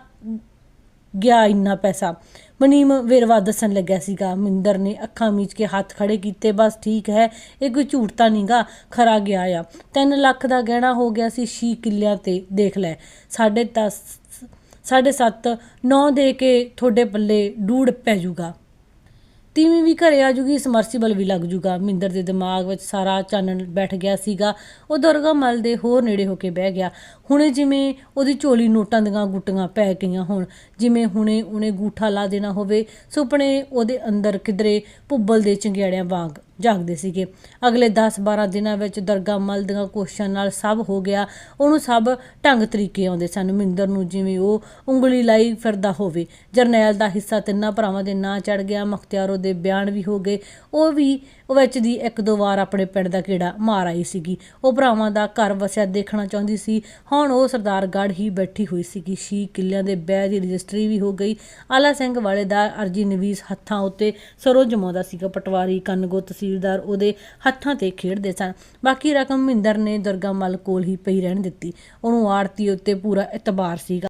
ਗਿਆ ਇੰਨਾ ਪੈਸਾ। ਮਨੀਮ ਵੇਰਵਾ ਦੱਸਣ ਲੱਗਿਆ ਸੀਗਾ, ਮਿੰਦਰ ਨੇ ਅੱਖਾਂ ਮੀਚ ਕੇ ਹੱਥ ਖੜੇ ਕੀਤੇ, ਬਸ ਠੀਕ ਹੈ, ਇਹ ਕੋਈ ਝੂਠ ਤਾਂ ਨਹੀਂਗਾ ਖਰਾ ਗਿਆ ਆ। 3 ਲੱਖ ਦਾ ਗਹਿਣਾ ਹੋ ਗਿਆ ਸੀ ਛੀ ਕਿੱਲਿਆਂ ਤੇ, ਦੇਖ ਲੈ, ਸਾਢੇ ਦਸ, ਸਾਢੇ ਸੱਤ 9 ਦੇ ਕੇ ਤੁਹਾਡੇ ਪੱਲੇ ਡੂੜ ਪੈ ਜਾਊਗਾ ਤੀਵੀਂ ਵੀ ਘਰੇ ਆ ਜੂਗੀ, ਸਮਰਸੀਬਲ ਵੀ ਲੱਗ ਜੂਗਾ। ਮਿੰਦਰ ਦੇ ਦਿਮਾਗ ਵਿੱਚ ਸਾਰਾ ਚਾਨਣ ਬੈਠ ਗਿਆ ਸੀਗਾ, ਉਹ ਦੁਰਗਾ ਮਲ ਦੇ ਹੋਰ ਨੇੜੇ ਹੋ ਕੇ ਬਹਿ ਗਿਆ। ਹੁਣੇ ਜਿਵੇਂ ਉਹਦੀ ਝੋਲੀ ਨੋਟਾਂ ਦੀਆਂ ਗੁੱਟੀਆਂ ਪੈ ਗਈਆਂ ਹੋਣ, ਜਿਵੇਂ ਹੁਣੇ ਉਹਨੇ ਗੂਠਾ ਲਾ ਦੇਣਾ ਹੋਵੇ, ਸੁਪਨੇ ਉਹਦੇ ਅੰਦਰ ਕਿਧਰੇ ਭੁੱਬਲ ਦੇ ਚੰਗਿਆੜਿਆਂ ਵਾਂਗ ਜਾਗਦੇ ਸੀਗੇ। ਅਗਲੇ 10-12 ਦਿਨਾਂ ਵਿੱਚ ਦਰਗਾ ਮਲ ਦੀਆਂ ਕੋਸ਼ਿਸ਼ਾਂ ਨਾਲ ਸਭ ਹੋ ਗਿਆ, ਉਹਨੂੰ ਸਭ ਢੰਗ ਤਰੀਕੇ ਆਉਂਦੇ ਸਨ। ਮਿੰਦਰ ਨੂੰ ਜਿਵੇਂ ਉਹ ਉਂਗਲੀ ਲਾਈ ਫਿਰਦਾ ਹੋਵੇ, ਜਰਨੈਲ ਦਾ ਹਿੱਸਾ ਤਿੰਨਾਂ ਭਰਾਵਾਂ ਦੇ ਨਾਂ ਚੜ ਗਿਆ, ਮਖਤਿਆਰੋ ਦੇ ਬਿਆਨ ਵੀ ਹੋ ਗਏ। ਉਹ ਵੀ ਉਹ ਵਿੱਚ ਦੀ ਇੱਕ ਦੋ ਵਾਰ ਆਪਣੇ ਪਿੰਡ ਦਾ ਕਿਹੜਾ ਮਾਰ ਆਈ ਸੀਗੀ। ਉਹ ਭਰਾਵਾਂ ਦਾ ਘਰ ਵਸਿਆ ਦੇਖਣਾ ਚਾਹੁੰਦੀ ਸੀ ਹੁਣ ਉਹ ਸਰਦਾਰਗੜ੍ਹ ਹੀ ਬੈਠੀ ਹੋਈ ਸੀਗੀ। ਸ਼ੀ ਕਿੱਲਿਆਂ ਦੇ ਬੈਅ ਦੀ ਰਜਿਸਟਰੀ ਵੀ ਹੋ ਗਈ। ਆਲਾ ਸਿੰਘ ਵਾਲੇ ਦਾ ਅਰਜੀ ਨਵੀਸ ਹੱਥਾਂ ਉੱਤੇ ਸਰੋਂ ਜਮਾਉਂਦਾ ਸੀਗਾ। ਪਟਵਾਰੀ, ਕੰਨਗੋ ਤਹਿਸੀਲਦਾਰ ਉਹਦੇ ਹੱਥਾਂ ਤੇ ਖੇਡਦੇ ਸਨ। ਬਾਕੀ ਰਕਮ ਮਹਿੰਦਰ ਨੇ ਦੁਰਗਾ ਮਲ ਕੋਲ ਹੀ ਪਈ ਰਹਿਣ ਦਿੱਤੀ। ਉਹਨੂੰ ਆੜਤੀ ਉੱਤੇ ਪੂਰਾ ਇਤਬਾਰ ਸੀਗਾ।